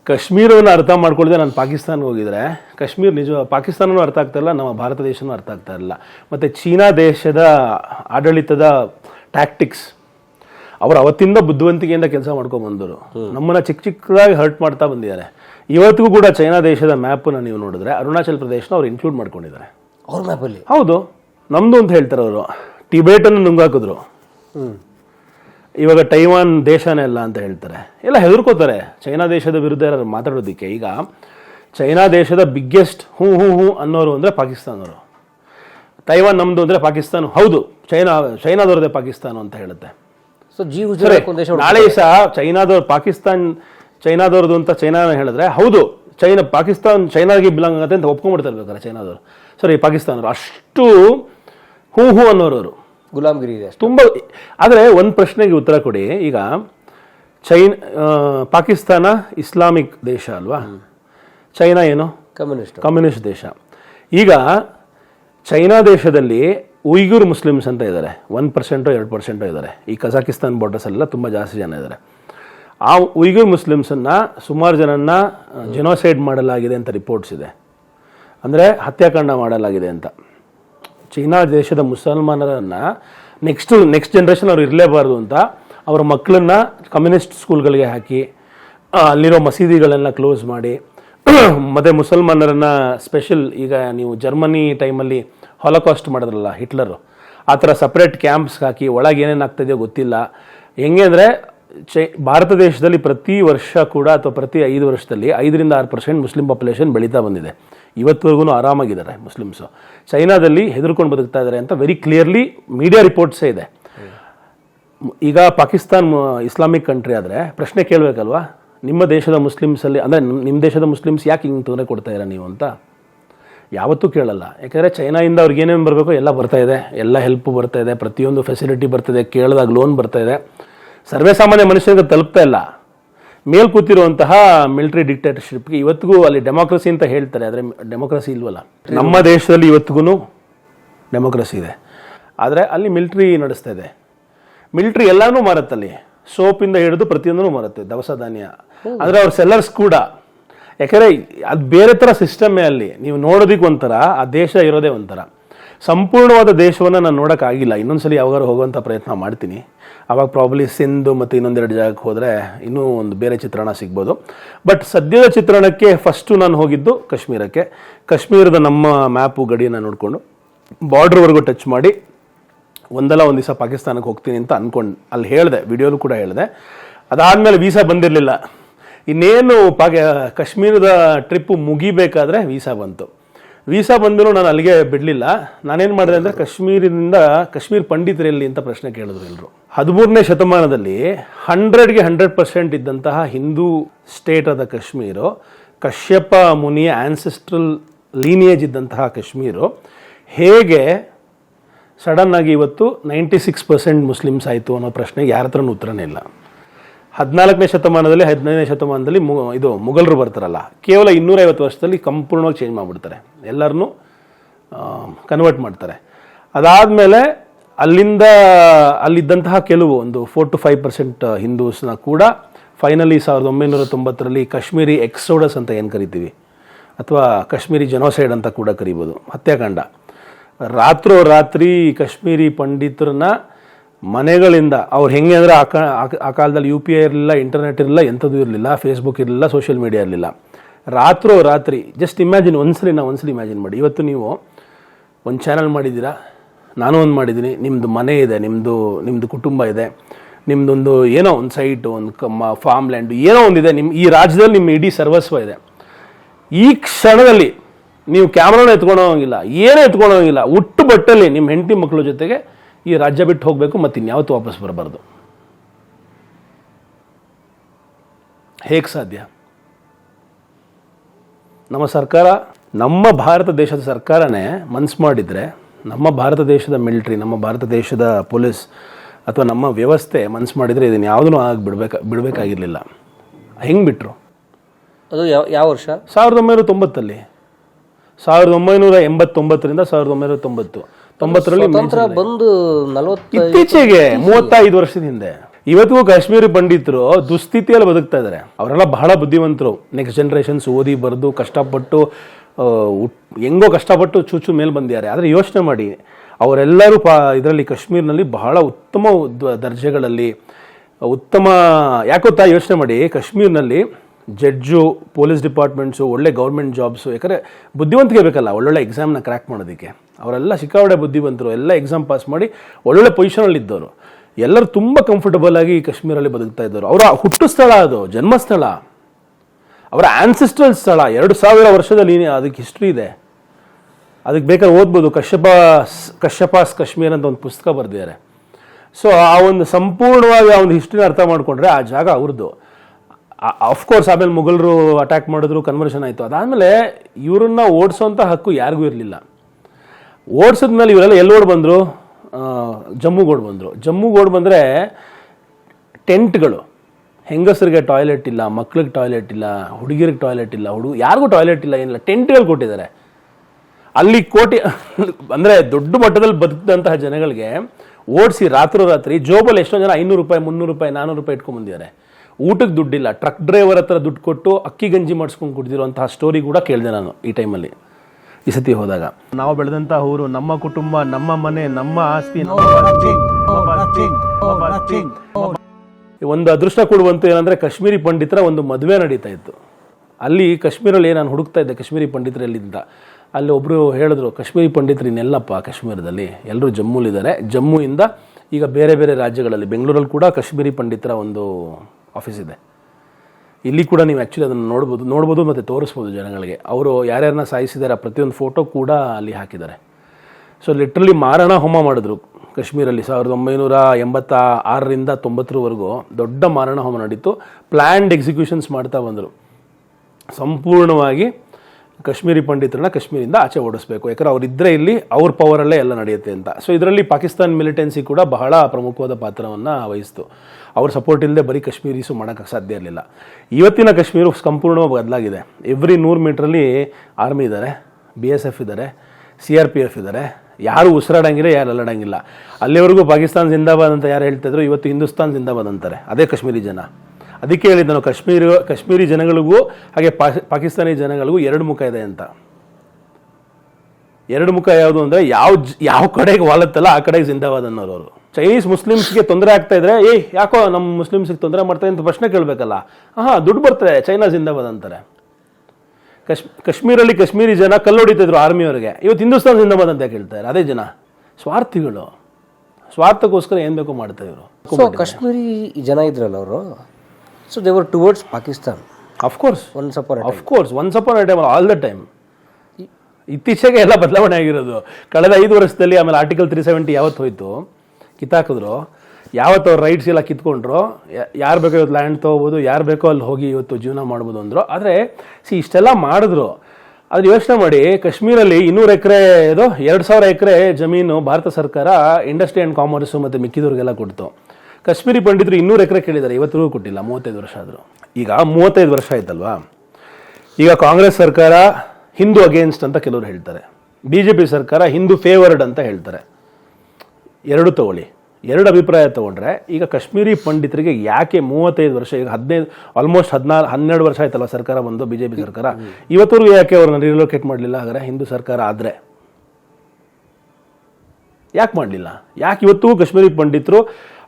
ಕಾಶ್ಮೀರವನ್ನು ಅರ್ಥ ಮಾಡ್ಕೊಳ್ಳದೆ ನಾನು ಪಾಕಿಸ್ತಾನ್ಗೆ ಹೋಗಿದ್ರೆ ಕಾಶ್ಮೀರ್ ನಿಜ ಪಾಕಿಸ್ತಾನನೂ ಅರ್ಥ ಆಗ್ತಾ ಇಲ್ಲ ನಮ್ಮ ಭಾರತ ದೇಶನೂ ಅರ್ಥ ಆಗ್ತಾ ಇಲ್ಲ. ಮತ್ತು ಚೀನಾ ದೇಶದ ಆಡಳಿತದ ಟ್ಯಾಕ್ಟಿಕ್ಸ್ ಅವರು ಅವತ್ತಿಂದ ಬುದ್ಧಿವಂತಿಕೆಯಿಂದ ಕೆಲಸ ಮಾಡ್ಕೊಂಡು ಬಂದರು ನಮ್ಮನ್ನ ಚಿಕ್ಕ ಚಿಕ್ಕದಾಗಿ ಹರ್ಟ್ ಮಾಡ್ತಾ ಬಂದಿದ್ದಾರೆ. ಇವತ್ತಿಗೂ ಕೂಡ ಚೈನಾ ದೇಶದ ಮ್ಯಾಪನ್ನು ನೀವು ನೋಡಿದ್ರೆ ಅರುಣಾಚಲ್ ಪ್ರದೇಶನ ಅವ್ರು ಇನ್ಕ್ಲೂಡ್ ಮಾಡ್ಕೊಂಡಿದ್ದಾರೆ. ಅವ್ರ ಮ್ಯಾಪಲ್ಲಿ ಹೌದು. ನಮ್ದು ಅಂತ ಹೇಳ್ತಾರೆ ಅವರು. ಟಿಬೇಟನ್ನು ನುಂಗಾಕಿದ್ರು. ಇವಾಗ ಟೈವಾನ್ ದೇಶನೇ ಅಲ್ಲ ಅಂತ ಹೇಳ್ತಾರೆ. ಎಲ್ಲ ಹೆದರ್ಕೋತಾರೆ. ಚೈನಾ ದೇಶದ ವಿರುದ್ಧ ಯಾರು ಮಾತಾಡೋದಕ್ಕೆ. ಈಗ ಚೈನಾ ದೇಶದ ಬಿಗ್ಗೆಸ್ಟ್ ಹೂ ಹೂ ಹೂ ಅನ್ನೋರು ಅಂದರೆ ಪಾಕಿಸ್ತಾನವರು. ತೈವಾನ್ ನಮ್ಮದು ಅಂದರೆ ಪಾಕಿಸ್ತಾನ. ಹೌದು. ಚೈನಾ ಚೈನಾದವ್ರದೇ ಪಾಕಿಸ್ತಾನ ಅಂತ ಹೇಳುತ್ತೆ. ಸೊ ಜೀವ ನಾಳೆ ಸಹ ಚೈನಾದವ್ರು ಪಾಕಿಸ್ತಾನ್ ಚೈನಾದವ್ರದ್ದು ಅಂತ ಚೈನಾನ ಹೇಳಿದ್ರೆ ಹೌದು ಚೈನಾ ಪಾಕಿಸ್ತಾನ್ ಚೈನಾಗೆ ಬಿಲಾಂಗ್ ಆಗುತ್ತೆ ಅಂತ ಒಪ್ಕೊಂಡ್ಬಿಡ್ತಾರೆ ಬೇಕಾದ್ರೆ ಚೈನಾದವರು. ಸರಿ ಪಾಕಿಸ್ತಾನರು. ಅಷ್ಟು ಹೂ ಹೂ ಅನ್ನೋರು ಅವರು ಗುಲಾಮ್ಗಿರಿ ಇದೆ ತುಂಬ ಆದರೆ ಒಂದು ಪ್ರಶ್ನೆಗೆ ಉತ್ತರ ಕೊಡಿ. ಈಗ ಚೈನ್ ಪಾಕಿಸ್ತಾನ ಇಸ್ಲಾಮಿಕ್ ದೇಶ ಅಲ್ವಾ? ಚೈನಾ ಏನು? ಕಮ್ಯುನಿಸ್ಟ್. ಕಮ್ಯುನಿಸ್ಟ್ ದೇಶ. ಈಗ ಚೈನಾ ದೇಶದಲ್ಲಿ ಉಯ್ಗೂರ್ ಮುಸ್ಲಿಮ್ಸ್ ಅಂತ ಇದ್ದಾರೆ ಒನ್ ಪರ್ಸೆಂಟೋ ಎರಡು ಪರ್ಸೆಂಟೋ ಇದ್ದಾರೆ ಈ ಕಜಾಕಿಸ್ತಾನ್ ಬಾರ್ಡರ್ಸ್ ಎಲ್ಲ ತುಂಬ ಜಾಸ್ತಿ ಜನ ಇದ್ದಾರೆ ಆ ಉಯ್ಗೂರ್ ಮುಸ್ಲಿಮ್ಸನ್ನು ಸುಮಾರು ಜನನ್ನ ಜಿನೋಸೈಡ್ ಮಾಡಲಾಗಿದೆ ಅಂತ ರಿಪೋರ್ಟ್ಸ್ ಇದೆ. ಅಂದರೆ ಹತ್ಯಾಕಾಂಡ ಮಾಡಲಾಗಿದೆ ಅಂತ. ಚೀನಾ ದೇಶದ ಮುಸಲ್ಮಾನರನ್ನು ನೆಕ್ಸ್ಟ್ ನೆಕ್ಸ್ಟ್ ಜನ್ರೇಷನ್ ಅವ್ರು ಇರಲೇಬಾರ್ದು ಅಂತ ಅವರ ಮಕ್ಕಳನ್ನ ಕಮ್ಯುನಿಸ್ಟ್ ಸ್ಕೂಲ್ಗಳಿಗೆ ಹಾಕಿ ಅಲ್ಲಿರೋ ಮಸೀದಿಗಳನ್ನ ಕ್ಲೋಸ್ ಮಾಡಿ, [clears throat] ಮತ್ತು ಮುಸಲ್ಮಾನರನ್ನು ಸ್ಪೆಷಲ್ ಈಗ ನೀವು ಜರ್ಮನಿ ಟೈಮಲ್ಲಿ ಹೊಲಕಾಸ್ಟ್ ಮಾಡಿದ್ರಲ್ಲ ಹಿಟ್ಲರು, ಆ ಥರ ಸಪ್ರೇಟ್ ಕ್ಯಾಂಪ್ಸ್ ಹಾಕಿ ಒಳಗೆ ಏನೇನು ಆಗ್ತಾಯಿದೆಯೋ ಗೊತ್ತಿಲ್ಲ. ಹೆಂಗೆ ಅಂದರೆ ಚೈ ಭಾರತ ದೇಶದಲ್ಲಿ ಪ್ರತಿ ವರ್ಷ ಕೂಡ ಅಥವಾ ಪ್ರತಿ ಐದು ವರ್ಷದಲ್ಲಿ ಐದರಿಂದ ಆರು ಪರ್ಸೆಂಟ್ ಮುಸ್ಲಿಂ ಪಾಪ್ಯುಲೇಷನ್ ಬೆಳೀತಾ ಬಂದಿದೆ. ಇವತ್ತುವರೆಗೂ ಆರಾಮಾಗಿದ್ದಾರೆ ಮುಸ್ಲಿಮ್ಸು. ಚೈನಾದಲ್ಲಿ ಹೆದರ್ಕೊಂಡು ಬದುಕ್ತಾ ಇದ್ದಾರೆ ಅಂತ ವೆರಿ ಕ್ಲಿಯರ್ಲಿ ಮೀಡಿಯಾ ರಿಪೋರ್ಟ್ಸೇ ಇದೆ. ಈಗ ಪಾಕಿಸ್ತಾನ್ ಇಸ್ಲಾಮಿಕ್ ಕಂಟ್ರಿ ಆದರೆ ಪ್ರಶ್ನೆ ಕೇಳಬೇಕಲ್ವಾ? ನಿಮ್ಮ ದೇಶದ ಮುಸ್ಲಿಮ್ಸಲ್ಲಿ ಅಂದರೆ ನಿಮ್ಮ ದೇಶದ ಮುಸ್ಲಿಮ್ಸ್ ಯಾಕೆ ಹಿಂಗೆ ತೊಂದರೆ ಕೊಡ್ತಾ ಇರ ನೀವು ಅಂತ? ಯಾವತ್ತೂ ಕೇಳಲ್ಲ. ಯಾಕಂದರೆ ಚೈನಾಯಿಂದ ಅವ್ರಿಗೆ ಏನೇನು ಬರಬೇಕು ಎಲ್ಲ ಬರ್ತಾ ಇದೆ. ಎಲ್ಲ ಹೆಲ್ಪ್ ಬರ್ತಾ ಇದೆ. ಪ್ರತಿಯೊಂದು ಫೆಸಿಲಿಟಿ ಬರ್ತಿದೆ ಕೇಳಿದಾಗ ಲೋನ್ ಬರ್ತಾ ಇದೆ. ಸರ್ವೇ ಸಾಮಾನ್ಯ ಮನುಷ್ಯನಿಗೆ ತಲುಪ್ತಾ ಇಲ್ಲ. ಮೇಲ್ ಕೂತಿರುವಂತಹ ಮಿಲಿಟರಿ ಡಿಕ್ಟೇಟರ್ಶಿಪ್ಗೆ ಇವತ್ತಿಗೂ ಅಲ್ಲಿ ಡೆಮೋಕ್ರಸಿ ಅಂತ ಹೇಳ್ತಾರೆ. ಆದರೆ ಡೆಮೋಕ್ರಸಿ ಇಲ್ವಲ್ಲ? ನಮ್ಮ ದೇಶದಲ್ಲಿ ಇವತ್ತಿಗೂ ಡೆಮೋಕ್ರಸಿ ಇದೆ. ಆದರೆ ಅಲ್ಲಿ ಮಿಲಿಟ್ರಿ ನಡೆಸ್ತಾ ಇದೆ. ಮಿಲಿಟ್ರಿ ಎಲ್ಲನೂ ಮಾರತ್ತಲ್ಲಿ ಸೋಪಿಂದ ಹಿಡಿದು ಪ್ರತಿಯೊಂದೂ ಮಾರುತ್ತೆ, ದವಸ ಧಾನ್ಯ. ಅಂದರೆ ಅವ್ರ ಸೆಲ್ಲರ್ಸ್ ಕೂಡ. ಯಾಕಂದರೆ ಅದು ಬೇರೆ ಥರ ಸಿಸ್ಟಮ್ಮೇ ಅಲ್ಲಿ. ನೀವು ನೋಡೋದಕ್ಕೆ ಒಂಥರ ಆ ದೇಶ ಇರೋದೇ ಒಂಥರ. ಸಂಪೂರ್ಣವಾದ ದೇಶವನ್ನು ನಾನು ನೋಡೋಕ್ಕಾಗಿಲ್ಲ. ಇನ್ನೊಂದ್ಸಲಿ ಯಾವಾಗಾರು ಹೋಗುವಂಥ ಪ್ರಯತ್ನ ಮಾಡ್ತೀನಿ. ಆವಾಗ ಪ್ರಾಬ್ಲಿ ಸಿಂಧು ಮತ್ತು ಇನ್ನೊಂದೆರಡು ಜಾಗಕ್ಕೆ ಹೋದರೆ ಇನ್ನೂ ಒಂದು ಬೇರೆ ಚಿತ್ರಣ ಸಿಗ್ಬೋದು. ಬಟ್ ಸದ್ಯದ ಚಿತ್ರಣಕ್ಕೆ ಫಸ್ಟು ನಾನು ಹೋಗಿದ್ದು ಕಾಶ್ಮೀರಕ್ಕೆ. ಕಾಶ್ಮೀರದ ನಮ್ಮ ಮ್ಯಾಪು ಗಡಿಯನ್ನು ನೋಡಿಕೊಂಡು ಬಾರ್ಡ್ರ್ವರೆಗೂ ಟಚ್ ಮಾಡಿ ಒಂದಲ್ಲ ಒಂದು ದಿವಸ ಪಾಕಿಸ್ತಾನಕ್ಕೆ ಹೋಗ್ತೀನಿ ಅಂತ ಅಂದ್ಕೊಂಡು ಅಲ್ಲಿ ಹೇಳಿದೆ ವಿಡಿಯೋಲು ಕೂಡ ಹೇಳಿದೆ. ಅದಾದಮೇಲೆ ವೀಸಾ ಬಂದಿರಲಿಲ್ಲ. ಇನ್ನೇನು ಪಾಕ ಕಾಶ್ಮೀರದ ಟ್ರಿಪ್ಪು ಮುಗಿಬೇಕಾದ್ರೆ ವೀಸಾ ಬಂತು. ವೀಸಾ ಬಂದಮೇಲೂ ನಾನು ಅಲ್ಲಿಗೆ ಬಿಡಲಿಲ್ಲ. ನಾನೇನು ಮಾಡಿದೆ ಅಂದರೆ ಕಾಶ್ಮೀರದಿಂದ ಕಾಶ್ಮೀರ್ ಪಂಡಿತರಲ್ಲಿ ಅಂತ ಪ್ರಶ್ನೆ ಕೇಳಿದ್ರು ಎಲ್ಲರು ಹದಿಮೂರನೇ ಶತಮಾನದಲ್ಲಿ ಹಂಡ್ರೆಡ್ಗೆ ಹಂಡ್ರೆಡ್ ಪರ್ಸೆಂಟ್ ಇದ್ದಂತಹ ಹಿಂದೂ ಸ್ಟೇಟ್ ಆದ ಕಾಶ್ಮೀರು, ಕಶ್ಯಪ ಮುನಿಯ ಆ್ಯನ್ಸೆಸ್ಟ್ರಲ್ ಲೀನಿಯೇಜ್ ಇದ್ದಂತಹ ಕಾಶ್ಮೀರು, ಹೇಗೆ ಸಡನ್ ಆಗಿ ಇವತ್ತು ನೈಂಟಿ ಸಿಕ್ಸ್ ಪರ್ಸೆಂಟ್ ಮುಸ್ಲಿಮ್ಸ್ ಆಯಿತು ಅನ್ನೋ ಪ್ರಶ್ನೆಗೆ ಯಾರ ಹತ್ರನೂ ಉತ್ತರನೇ ಇಲ್ಲ. ಹದಿನಾಲ್ಕನೇ ಶತಮಾನದಲ್ಲಿ, ಹದಿನೈದನೇ ಶತಮಾನದಲ್ಲಿ ಮು, ಇದು ಮೊಘಲರು ಬರ್ತಾರಲ್ಲ, ಕೇವಲ ಇನ್ನೂರೈವತ್ತು ವರ್ಷದಲ್ಲಿ ಸಂಪೂರ್ಣವಾಗಿ ಚೇಂಜ್ ಮಾಡಿಬಿಡ್ತಾರೆ. ಎಲ್ಲರನ್ನೂ ಕನ್ವರ್ಟ್ ಮಾಡ್ತಾರೆ. ಅದಾದಮೇಲೆ ಅಲ್ಲಿಂದ, ಅಲ್ಲಿದ್ದಂತಹ ಕೆಲವು ಒಂದು ಫೋರ್ ಟು ಫೈವ್ ಪರ್ಸೆಂಟ್ ಹಿಂದೂಸ್ನ ಕೂಡ ಫೈನಲಿ ಸಾವಿರದ ಒಂಬೈನೂರ ತೊಂಬತ್ತರಲ್ಲಿ ಕಾಶ್ಮೀರಿ ಎಕ್ಸೋಡಸ್ ಅಂತ ಏನು ಕರಿತೀವಿ? ಅಥವಾ ಕಾಶ್ಮೀರಿ ಜನೋಸೈಡ್ ಅಂತ ಕೂಡ ಕರಿಬೋದು. ಹತ್ಯಾಕಾಂಡ. ರಾತ್ರೋ ರಾತ್ರಿ ಕಾಶ್ಮೀರಿ ಪಂಡಿತರನ್ನ ಮನೆಗಳಿಂದ ಅವ್ರು ಹೆಂಗೆ ಅಂದರೆ ಆ ಆ- ಕಾಲದಲ್ಲಿ ಯು ಪಿ ಐ ಇರಲಿಲ್ಲ ಇಂಟರ್ನೆಟ್ ಇರಲಿಲ್ಲ, ಎಂಥದ್ದು ಇರಲಿಲ್ಲ ಫೇಸ್ಬುಕ್ ಇರಲಿಲ್ಲ ಸೋಷಿಯಲ್ ಮೀಡಿಯಾ ಇರಲಿಲ್ಲ. ರಾತ್ರೋ ರಾತ್ರಿ ಜಸ್ಟ್ ಇಮ್ಯಾಜಿನ್ ಒಂದ್ಸಲಿ ನಾವು ಒಂದ್ಸಲಿ ಇಮ್ಯಾಜಿನ್ ಮಾಡಿ. ಇವತ್ತು ನೀವು ಒಂದು ಚಾನಲ್ ಮಾಡಿದ್ದೀರಾ? ನಾನು ಒಂದು ಮಾಡಿದ್ದೀನಿ. ನಿಮ್ಮದು ಮನೆ ಇದೆ ನಿಮ್ಮದು ನಿಮ್ಮದು ಕುಟುಂಬ ಇದೆ ನಿಮ್ಮದೊಂದು ಏನೋ ಒಂದು ಸೈಟು ಒಂದು ಕಮ್ಮ ಫಾರ್ಮ್ ಲ್ಯಾಂಡು ಏನೋ ಒಂದಿದೆ ನಿಮ್ಮ ಈ ರಾಜ್ಯದಲ್ಲಿ ನಿಮ್ಮ ಇಡೀ ಸರ್ವಸ್ವ ಇದೆ. ಈ ಕ್ಷಣದಲ್ಲಿ ನೀವು ಕ್ಯಾಮ್ರಾನ ಎತ್ಕೊಂಡು ಹೋಗಿಲ್ಲ ಏನೇ ಎತ್ಕೊಂಡು ಹುಟ್ಟು ಬಟ್ಟಲ್ಲಿ ನಿಮ್ಮ ಹೆಂಡತಿ ಮಕ್ಕಳ ಜೊತೆಗೆ ಈ ರಾಜ್ಯ ಬಿಟ್ಟು ಹೋಗಬೇಕು ಮತ್ತು ಇನ್ಯಾವತ್ತೂ ವಾಪಸ್ ಬರಬಾರ್ದು. ಹೇಗೆ ಸಾಧ್ಯ? ನಮ್ಮ ಸರ್ಕಾರ ನಮ್ಮ ಭಾರತ ದೇಶದ ಸರ್ಕಾರನೇ ಮನ್ಸು ಮಾಡಿದರೆ ನಮ್ಮ ಭಾರತ ದೇಶದ ಮಿಲಿಟ್ರಿ ನಮ್ಮ ಭಾರತ ದೇಶದ ಪೊಲೀಸ್ ಅಥವಾ ನಮ್ಮ ವ್ಯವಸ್ಥೆ ಮನ್ಸು ಮಾಡಿದರೆ ಇದನ್ನು ಯಾವುದೂ ಆಗಿ ಬಿಡ್ಬೇಕು ಬಿಡಬೇಕಾಗಿರಲಿಲ್ಲ. ಹೆಂಗೆ ಬಿಟ್ಟರು ಅದು ಯಾವ ಯಾವ ವರ್ಷ? ಸಾವಿರದ ಒಂಬೈನೂರ ತೊಂಬತ್ತಲ್ಲಿ. ಸಾವಿರದ ಒಂಬೈನೂರ ಎಂಬತ್ತೊಂಬತ್ತರಿಂದ ಸಾವಿರದ ಒಂಬೈನೂರ ತೊಂಬತ್ತು. ತೊಂಬತ್ತರಲ್ಲಿ ಸ್ವತಂತ್ರ ಬಂದು ನಲವತ್ತು ಇತ್ತೀಚೆಗೆ ಮೂವತ್ತೈದು ವರ್ಷದ ಹಿಂದೆ ಇವತ್ತಿಗೂ ಕಾಶ್ಮೀರಿ ಪಂಡಿತರು ದುಸ್ಥಿತಿಯಲ್ಲಿ ಬದುಕ್ತಾ ಇದ್ದಾರೆ ಅವರೆಲ್ಲ ಬಹಳ ಬುದ್ಧಿವಂತರು. ನೆಕ್ಸ್ಟ್ ಜನರೇಷನ್ಸ್ ಓದಿ ಬರೆದು ಕಷ್ಟಪಟ್ಟು ಹೆಂಗೋ ಕಷ್ಟಪಟ್ಟು ಚೂಚು ಮೇಲೆ ಬಂದಿದ್ದಾರೆ. ಆದರೆ ಯೋಚನೆ ಮಾಡಿ ಅವರೆಲ್ಲರೂ ಪಾ ಇದರಲ್ಲಿ ಕಾಶ್ಮೀರ್ನಲ್ಲಿ ಬಹಳ ಉತ್ತಮ ದರ್ಜೆಗಳಲ್ಲಿ ಉತ್ತಮ ಯಾಕೊತ್ತಾ ಯೋಚನೆ ಮಾಡಿ ಕಾಶ್ಮೀರ್ನಲ್ಲಿ ಜಡ್ಜು ಪೊಲೀಸ್ ಡಿಪಾರ್ಟ್ಮೆಂಟ್ಸು ಒಳ್ಳೆ ಗೌರ್ಮೆಂಟ್ ಜಾಬ್ಸು ಯಾಕಂದರೆ ಬುದ್ಧಿವಂತಿಕೆ ಬೇಕಲ್ಲ ಒಳ್ಳೊಳ್ಳೆ ಎಕ್ಸಾಮ್ನ ಕ್ರ್ಯಾಕ್ ಮಾಡೋದಕ್ಕೆ. ಅವರೆಲ್ಲ ಸಿಕ್ಕಾಪಟ್ಟೆ ಬುದ್ಧಿವಂತರು, ಎಲ್ಲ ಎಕ್ಸಾಮ್ ಪಾಸ್ ಮಾಡಿ ಒಳ್ಳೊಳ್ಳೆ ಪೊಸಿಷನಲ್ಲಿ ಇದ್ದವರು. ಎಲ್ಲರೂ ತುಂಬ ಕಂಫರ್ಟಬಲ್ ಆಗಿ ಕಾಶ್ಮೀರಲ್ಲಿ ಬದುಕ್ತಾ ಇದ್ದರು ಅವರ ಹುಟ್ಟು ಸ್ಥಳ ಅದು, ಜನ್ಮಸ್ಥಳ. ಅವರ ಆನ್ಸಿಸ್ಟ್ರಲ್ ಸ್ಥಳ. ಎರಡು ಸಾವಿರ ವರ್ಷದಲ್ಲಿ ಅದಕ್ಕೆ ಹಿಸ್ಟ್ರಿ ಇದೆ. ಅದಕ್ಕೆ ಬೇಕಾದ್ರೆ ಓದ್ಬೋದು. ಕಶ್ಯಪ ಕಶ್ಯಪಾಸ್ ಕಾಶ್ಮೀರ್ ಅಂತ ಒಂದು ಪುಸ್ತಕ ಬರೆದಿದ್ದಾರೆ. ಸೊ ಆ ಒಂದು ಸಂಪೂರ್ಣವಾಗಿ ಆ ಒಂದು ಹಿಸ್ಟ್ರಿನ ಅರ್ಥ ಮಾಡಿಕೊಂಡ್ರೆ ಆ ಜಾಗ ಅವ್ರದ್ದು ಆಫ್ಕೋರ್ಸ್ ಆಮೇಲೆ ಮೊಘಲರು ಅಟ್ಯಾಕ್ ಮಾಡಿದ್ರು ಕನ್ವರ್ಷನ್ ಆಯಿತು. ಅದಾದಮೇಲೆ ಇವರನ್ನ ಓಡಿಸೋಂಥ ಹಕ್ಕು ಯಾರಿಗೂ ಇರಲಿಲ್ಲ. ಓಡಿಸಿದ್ಮೇಲೆ ಇವರೆಲ್ಲ ಎಲ್ಲಿ ಓಡ್ ಬಂದರು ಜಮ್ಮುಗೋಡ್ ಬಂದರು. ಜಮ್ಮುಗೋಡ್ ಬಂದರೆ ಟೆಂಟ್ಗಳು. ಹೆಂಗಸರಿಗೆ ಟಾಯ್ಲೆಟ್ ಇಲ್ಲ, ಮಕ್ಳಿಗೆ ಟಾಯ್ಲೆಟ್ ಇಲ್ಲ, ಹುಡುಗಿರಿಗೆ ಟಾಯ್ಲೆಟ್ ಇಲ್ಲ, ಹುಡುಗ, ಯಾರಿಗೂ ಟಾಯ್ಲೆಟ್ ಇಲ್ಲ, ಏನಿಲ್ಲ, ಟೆಂಟ್ಗಳು ಕೊಟ್ಟಿದ್ದಾರೆ. ಅಲ್ಲಿ ಕೋಟಿ, ಅಂದರೆ ದೊಡ್ಡ ಮಟ್ಟದಲ್ಲಿ ಬದುಕಿದಂತಹ ಜನಗಳಿಗೆ ಓಡಿಸಿ ರಾತ್ರೋರಾತ್ರಿ ಜೋಬಲ್ಲಿ ಎಷ್ಟೊಂದು ಜನ ಐನೂರು ರೂಪಾಯಿ, ಮುನ್ನೂರು ರೂಪಾಯಿ ನಾನ್ನೂರು ರೂಪಾಯಿ ಇಟ್ಕೊಂಡ್ಬಂದಿದ್ದಾರೆ ಊಟಕ್ಕೆ ದುಡ್ಡಿಲ್ಲ, ಟ್ರಕ್ ಡ್ರೈವರ್ ಹತ್ರ ದುಡ್ಡು ಕೊಟ್ಟು ಅಕ್ಕಿ ಗಂಜಿ ಮಾಡಿಸ್ಕೊಂಡು ಕುಡ್ದಿರುವಂತಹ ಸ್ಟೋರಿ ಕೂಡ ಕೇಳಿದೆ ನಾನು ಈ ಟೈಮಲ್ಲಿ ಈ ಸತಿ ಹೋದಾಗ. ನಾವು ಬೆಳೆದಂಥ ಊರು ನಮ್ಮ ಕುಟುಂಬ ನಮ್ಮ ಮನೆ ನಮ್ಮ ಆಸ್ತಿ ಒಂದು ಅದೃಷ್ಟ ಕೊಡುವಂತ ಏನಂದ್ರೆ ಕಾಶ್ಮೀರಿ ಪಂಡಿತರ ಒಂದು ಮದುವೆ ನಡೀತಾ ಇತ್ತು. ಅಲ್ಲಿ ಕಾಶ್ಮೀರಲ್ಲಿ ಏನು ನಾನು ಹುಡುಕ್ತಾ ಇದ್ದೆ ಕಾಶ್ಮೀರಿ ಪಂಡಿತರಲ್ಲಿಂದ ಅಲ್ಲಿ ಒಬ್ಬರು ಹೇಳಿದ್ರು ಕಾಶ್ಮೀರಿ ಪಂಡಿತರು ಇನ್ನೆಲ್ಲಪ್ಪ ಕಾಶ್ಮೀರದಲ್ಲಿ? ಎಲ್ಲರೂ ಜಮ್ಮುಲಿದ್ದಾರೆ. ಜಮ್ಮುವಿಂದ ಈಗ ಬೇರೆ ಬೇರೆ ರಾಜ್ಯಗಳಲ್ಲಿ ಬೆಂಗಳೂರಲ್ಲಿ ಕೂಡ ಕಾಶ್ಮೀರಿ ಪಂಡಿತರ ಒಂದು ಆಫೀಸ್ ಇದೆ. ಇಲ್ಲಿ ಕೂಡ ನೀವು ಆ್ಯಕ್ಚುಲಿ ಅದನ್ನು ನೋಡ್ಬೋದು ನೋಡ್ಬೋದು ಮತ್ತು ತೋರಿಸ್ಬೋದು ಜನಗಳಿಗೆ. ಅವರು ಯಾರ್ಯಾರನ್ನ ಸಾಯಿಸಿದ್ದಾರೆ ಆ ಪ್ರತಿಯೊಂದು ಫೋಟೋ ಕೂಡ ಅಲ್ಲಿ ಹಾಕಿದ್ದಾರೆ. ಸೊ ಲಿಟ್ರಲಿ ಮಾರಣ ಹೋಮ ಮಾಡಿದ್ರು. ಕಾಶ್ಮೀರಲ್ಲಿ ಸಾವಿರದ ಒಂಬೈನೂರ ಎಂಬತ್ತ ಆರರಿಂದ ತೊಂಬತ್ತರವರೆಗೂ ದೊಡ್ಡ ಮಾರಣ ಹೋಮ ನಡೀತು. ಪ್ಲ್ಯಾಂಡ್ ಎಕ್ಸಿಕ್ಯೂಷನ್ಸ್ ಮಾಡ್ತಾ ಬಂದರು. ಸಂಪೂರ್ಣವಾಗಿ ಕಾಶ್ಮೀರಿ ಪಂಡಿತರನ್ನ ಕಾಶ್ಮೀರಿಂದ ಆಚೆ ಓಡಿಸ್ಬೇಕು. ಯಾಕಂದ್ರೆ ಅವರಿದ್ದರೆ ಇಲ್ಲಿ ಅವ್ರ ಪವರಲ್ಲೇ ಎಲ್ಲ ನಡೆಯುತ್ತೆ ಅಂತ. ಸೊ ಇದರಲ್ಲಿ ಪಾಕಿಸ್ತಾನ್ ಮಿಲಿಟೆನ್ಸಿ ಕೂಡ ಬಹಳ ಪ್ರಮುಖವಾದ ಪಾತ್ರವನ್ನು ವಹಿಸ್ತು. ಅವ್ರ ಸಪೋರ್ಟ್ ಇಲ್ಲದೆ ಬರೀ ಕಾಶ್ಮೀರೀಸು ಮಾಡೋಕ್ಕೆ ಸಾಧ್ಯ ಇರಲಿಲ್ಲ. ಇವತ್ತಿನ ಕಾಶ್ಮೀರ ಸಂಪೂರ್ಣವಾಗಿ ಬದಲಾಗಿದೆ. ಎವ್ರಿ ನೂರು ಮೀಟ್ರಲ್ಲಿ ಆರ್ಮಿ ಇದ್ದಾರೆ ಬಿ ಎಸ್ ಎಫ್ ಇದ್ದಾರೆ ಸಿ ಆರ್ ಪಿ ಎಫ್ ಇದ್ದಾರೆ ಯಾರು ಉಸಿರಾಡಂಗಿಲ್ಲ, ಯಾರು ಅಲ್ಲಾಡಂಗಿಲ್ಲ. ಅಲ್ಲಿವರೆಗೂ ಪಾಕಿಸ್ತಾನ ಜಿಂದಾಬಾದ್ ಅಂತ ಯಾರು ಹೇಳ್ತಿದ್ರು ಇವತ್ತು ಹಿಂದೂಸ್ತಾನ್ ಜಿಂದಾಬಾದ್ ಅಂತಾರೆ. ಅದೇ ಕಾಶ್ಮೀರಿ ಜನ. ಅದಕ್ಕೆ ಹೇಳಿದ್ದು ಕಾಶ್ಮೀರ, ಕಾಶ್ಮೀರಿ ಜನಗಳಿಗೂ ಹಾಗೆ ಪಾಕಿಸ್ತಾನಿ ಜನಗಳಿಗೂ ಎರಡು ಮುಖ ಇದೆ ಅಂತ. ಎರಡು ಮುಖ ಯಾವುದು ಅಂದರೆ ಯಾವ ಯಾವ ಕಡೆಗೆ ವಾಲತ್ತಲ್ಲ ಆ ಕಡೆಗೆ ಜಿಂದಾಬಾದ್ ಅನ್ನೋರು ಅವರು. ಚೈನೀಸ್ ಮುಸ್ಲಿಮ್ಸ್ಗೆ ತೊಂದರೆ ಆಗ್ತಾ ಇದ್ರೆ, ಏ, ಯಾಕೋ ನಮ್ಮ ಮುಸ್ಲಿಮ್ಸ್ಗೆ ತೊಂದರೆ ಮಾಡ್ತಾರೆ ಅಂತ ಪ್ರಶ್ನೆ ಕೇಳಬೇಕಲ್ಲ. ಹಾಂ ದುಡ್ಡು ಬರ್ತದೆ ಚೈನಾ ಜಿಂದಾಬಾದ್ ಅಂತಾರೆ. ಕಶ್, ಕಾಶ್ಮೀರಲ್ಲಿ ಕಾಶ್ಮೀರಿ ಜನ ಕಲ್ಲೊಡಿತಿದ್ರು ಆರ್ಮಿಯವರಿಗೆ ಇವತ್ತು ಹಿಂದೂಸ್ತಾನ್ ಜಿಂದಾಬಾದ್ ಅಂತ ಕೇಳ್ತಾರೆ ಅದೇ ಜನ. ಸ್ವಾರ್ಥಿಗಳು. ಸ್ವಾರ್ಥಕ್ಕೋಸ್ಕರ ಏನು ಬೇಕೋ ಮಾಡ್ತಾರೆ ಇವರು ಕಾಶ್ಮೀರಿ ಜನ ಇದ್ರಲ್ಲ ಅವರು? So they're towards Pakistan of course one support of course once upon a time all the time ಇತ್ತೀಚೆಗೆ ಎಲ್ಲ ಬದಲಾವಣೆ ಆಗಿರೋದು. ಕಳೆದ ಐದು ವರ್ಷದಲ್ಲಿ ಆಮೇಲೆ ಆರ್ಟಿಕಲ್ ತ್ರೀ ಸೆವೆಂಟಿ ಯಾವತ್ತು ಹೋಯ್ತು? ಕಿತ್ತಾಕಿದ್ರು. ಯಾವತ್ತು ಅವ್ರ ರೈಟ್ಸ್ ಎಲ್ಲ ಕಿತ್ಕೊಂಡ್ರು? ಯಾರು ಬೇಕೋ ಇವತ್ತು ಲ್ಯಾಂಡ್ ತೊಗೋಬೋದು ಯಾರು ಬೇಕೋ ಅಲ್ಲಿ ಹೋಗಿ ಇವತ್ತು ಜೀವನ ಮಾಡ್ಬೋದು ಅಂದರು. ಆದರೆ ಸಿ ಇಷ್ಟೆಲ್ಲ ಮಾಡಿದ್ರು. ಆದರೆ ಯೋಚನೆ ಮಾಡಿ ಕಾಶ್ಮೀರಲ್ಲಿ ಇನ್ನೂರು ಎಕರೆ ಇದು ಎರಡು ಸಾವಿರ ಎಕರೆ ಜಮೀನು ಭಾರತ ಸರ್ಕಾರ ಇಂಡಸ್ಟ್ರಿ ಆ್ಯಂಡ್ ಕಾಮರ್ಸು ಮತ್ತು ಮಿಕ್ಕಿದವ್ರಿಗೆಲ್ಲ ಕೊಡ್ತು. ಕಾಶ್ಮೀರಿ ಪಂಡಿತರು ಇನ್ನೂರು ಎಕರೆ ಕೇಳಿದ್ದಾರೆ, ಇವತ್ತಿಗೂ ಕೊಟ್ಟಿಲ್ಲ, ಮೂವತ್ತೈದು ವರ್ಷ ಆದರೂ. ಈಗ ಮೂವತ್ತೈದು ವರ್ಷ ಆಯ್ತಲ್ವಾ? ಈಗ ಕಾಂಗ್ರೆಸ್ ಸರ್ಕಾರ ಹಿಂದೂ ಅಗೇನ್ಸ್ಟ್ ಅಂತ ಕೆಲವರು ಹೇಳ್ತಾರೆ. ಬಿ ಜೆ ಪಿ ಸರ್ಕಾರ ಹಿಂದೂ ಫೇವರ್ಡ್ ಅಂತ ಹೇಳ್ತಾರೆ. ಎರಡು ತಗೊಳ್ಳಿ. ಎರಡು ಅಭಿಪ್ರಾಯ ತಗೊಂಡ್ರೆ, ಈಗ ಕಾಶ್ಮೀರಿ ಪಂಡಿತರಿಗೆ ಯಾಕೆ ಮೂವತ್ತೈದು ವರ್ಷ, ಈಗ ಹದಿನೈದು ಆಲ್ಮೋಸ್ಟ್ ಹದಿನಾರು, ಹನ್ನೆರಡು ವರ್ಷ ಆಯ್ತಲ್ಲ ಸರ್ಕಾರ ಬಂದು ಬಿ ಜೆ ಪಿ ಸರ್ಕಾರ? ಇವತ್ತವರೆಗೂ ಯಾಕೆ ಅವ್ರನ್ನ ರಿಲೋಕೇಟ್ ಮಾಡಲಿಲ್ಲ? ಹಾಗಾದ್ರೆ ಹಿಂದೂ ಸರ್ಕಾರ ಆದರೆ? ಯಾಕೆ ಮಾಡಲಿಲ್ಲ? ಯಾಕೆ ಇವತ್ತಿಗೂ ಕಾಶ್ಮೀರಿ ಪಂಡಿತರು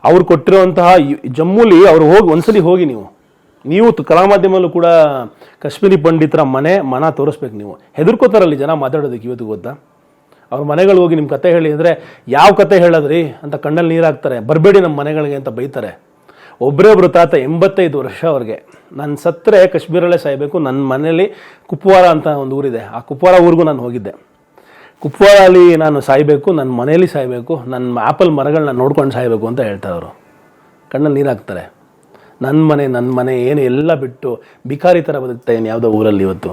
ಅವ್ರು ಕೊಟ್ಟಿರುವಂತಹ ಜಮ್ಮುಲಿ ಅವ್ರು ಹೋಗಿ ಒಂದ್ಸಲಿ ಹೋಗಿ ನೀವು. ನೀವು ಕಲಾ ಮಾಧ್ಯಮಲ್ಲೂ ಕೂಡ ಕಾಶ್ಮೀರಿ ಪಂಡಿತರ ಮನೆ, ಮನ ತೋರಿಸ್ಬೇಕು ನೀವು. ಹೆದರ್ಕೋತಾರಲ್ಲಿ ಜನ ಮಾತಾಡೋದಕ್ಕೆ ಇವತ್ತು ಗೊತ್ತಾ? ಅವ್ರ ಮನೆಗಳು ಹೋಗಿ ನಿಮ್ಮ ಕತೆ ಹೇಳಿ ಅಂದರೆ, ಯಾವ ಕತೆ ಹೇಳೋದ್ರಿ? ಅಂತ ಕಣ್ಣಲ್ಲಿ ನೀರು ಹಾಕ್ತಾರೆ ಬರಬೇಡಿ ನಮ್ಮ ಮನೆಗಳಿಗೆ ಅಂತ ಬೈತಾರೆ. ಒಬ್ಬರೇ ಒಬ್ಬರು ತಾತ ಎಂಬತ್ತೈದು ವರ್ಷ ಅವ್ರಿಗೆ. ನಾನು ಸತ್ತರೆ ಕಾಶ್ಮೀರಲ್ಲೇ ಸಾಯಬೇಕು ನನ್ನ ಮನೇಲಿ ಕುಪ್ವಾರ ಅಂತ ಒಂದು ಊರಿದೆ. ಆ ಕುಪ್ವಾರ ಊರಿಗೂ ನಾನು ಹೋಗಿದ್ದೆ. ಕುಪ್ವಾರಲ್ಲಿ ನಾನು ಸಾಯಬೇಕು ನನ್ನ ಮನೆಯಲ್ಲಿ ಸಾಯಬೇಕು ನನ್ನ ಆ್ಯಪಲ್ ಮರಗಳನ್ನ ನೋಡ್ಕೊಂಡು ಸಾಯಬೇಕು ಅಂತ ಹೇಳ್ತಾರೆ ಅವರು ಕಣ್ಣಲ್ಲಿ ನೀರು ಹಾಕ್ತಾರೆ. ನನ್ನ ಮನೆ ನನ್ನ ಮನೆ, ಏನು ಎಲ್ಲ ಬಿಟ್ಟು ಬಿಕಾರಿ ಥರ ಬದುಕ್ತಾ ಏನು ಯಾವುದೋ ಊರಲ್ಲಿ ಇವತ್ತು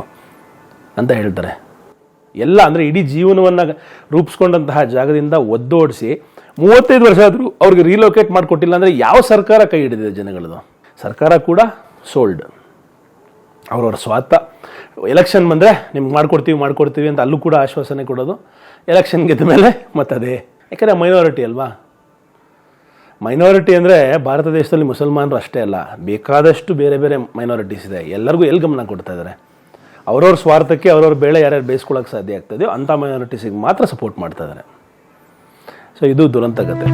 ಅಂತ ಹೇಳ್ತಾರೆ. ಎಲ್ಲ ಅಂದರೆ ಇಡೀ ಜೀವನವನ್ನು ರೂಪಿಸ್ಕೊಂಡಂತಹ ಜಾಗದಿಂದ ಒದ್ದೋಡಿಸಿ ಮೂವತ್ತೈದು ವರ್ಷ ಆದರೂ ಅವ್ರಿಗೆ ರೀಲೊಕೇಟ್ ಮಾಡಿಕೊಟ್ಟಿಲ್ಲ ಅಂದರೆ ಯಾವ ಸರ್ಕಾರ ಕೈ ಹಿಡಿದಿದೆ ಜನಗಳದು? ಸರ್ಕಾರ ಕೂಡ ಸೋಲ್ಡ್ ಅವ್ರವ್ರ ಸ್ವಾರ್ಥ. ಎಲೆಕ್ಷನ್ ಬಂದರೆ ನಿಮ್ಗೆ ಮಾಡ್ಕೊಡ್ತೀವಿ ಮಾಡ್ಕೊಡ್ತೀವಿ ಅಂತ ಅಲ್ಲೂ ಕೂಡ ಆಶ್ವಾಸನೆ ಕೊಡೋದು. ಎಲೆಕ್ಷನ್ ಗೆದ್ದ ಮೇಲೆ ಮತ್ತದೇ. ಯಾಕಂದರೆ ಮೈನಾರಿಟಿ ಅಲ್ವಾ? ಮೈನಾರಿಟಿ ಅಂದರೆ ಭಾರತ ದೇಶದಲ್ಲಿ ಮುಸಲ್ಮಾನರು ಅಷ್ಟೇ ಅಲ್ಲ, ಬೇಕಾದಷ್ಟು ಬೇರೆ ಬೇರೆ ಮೈನಾರಿಟೀಸ್ ಇದೆ. ಎಲ್ಲರಿಗೂ ಎಲ್ಲಿ ಗಮನ ಕೊಡ್ತಾ ಇದ್ದಾರೆ ಅವ್ರವ್ರ ಸ್ವಾರ್ಥಕ್ಕೆ, ಅವ್ರವ್ರ ಬೇಳೆ ಯಾರ್ಯಾರು ಬೇಯಿಸ್ಕೊಳ್ಳೋಕೆ ಸಾಧ್ಯ ಆಗ್ತದೆಯೋ ಅಂಥ ಮೈನಾರಿಟೀಸಿಗೆ ಮಾತ್ರ ಸಪೋರ್ಟ್ ಮಾಡ್ತಾ ಇದ್ದಾರೆ ಸೊ ಇದು ದುರಂತ ಕತೆ.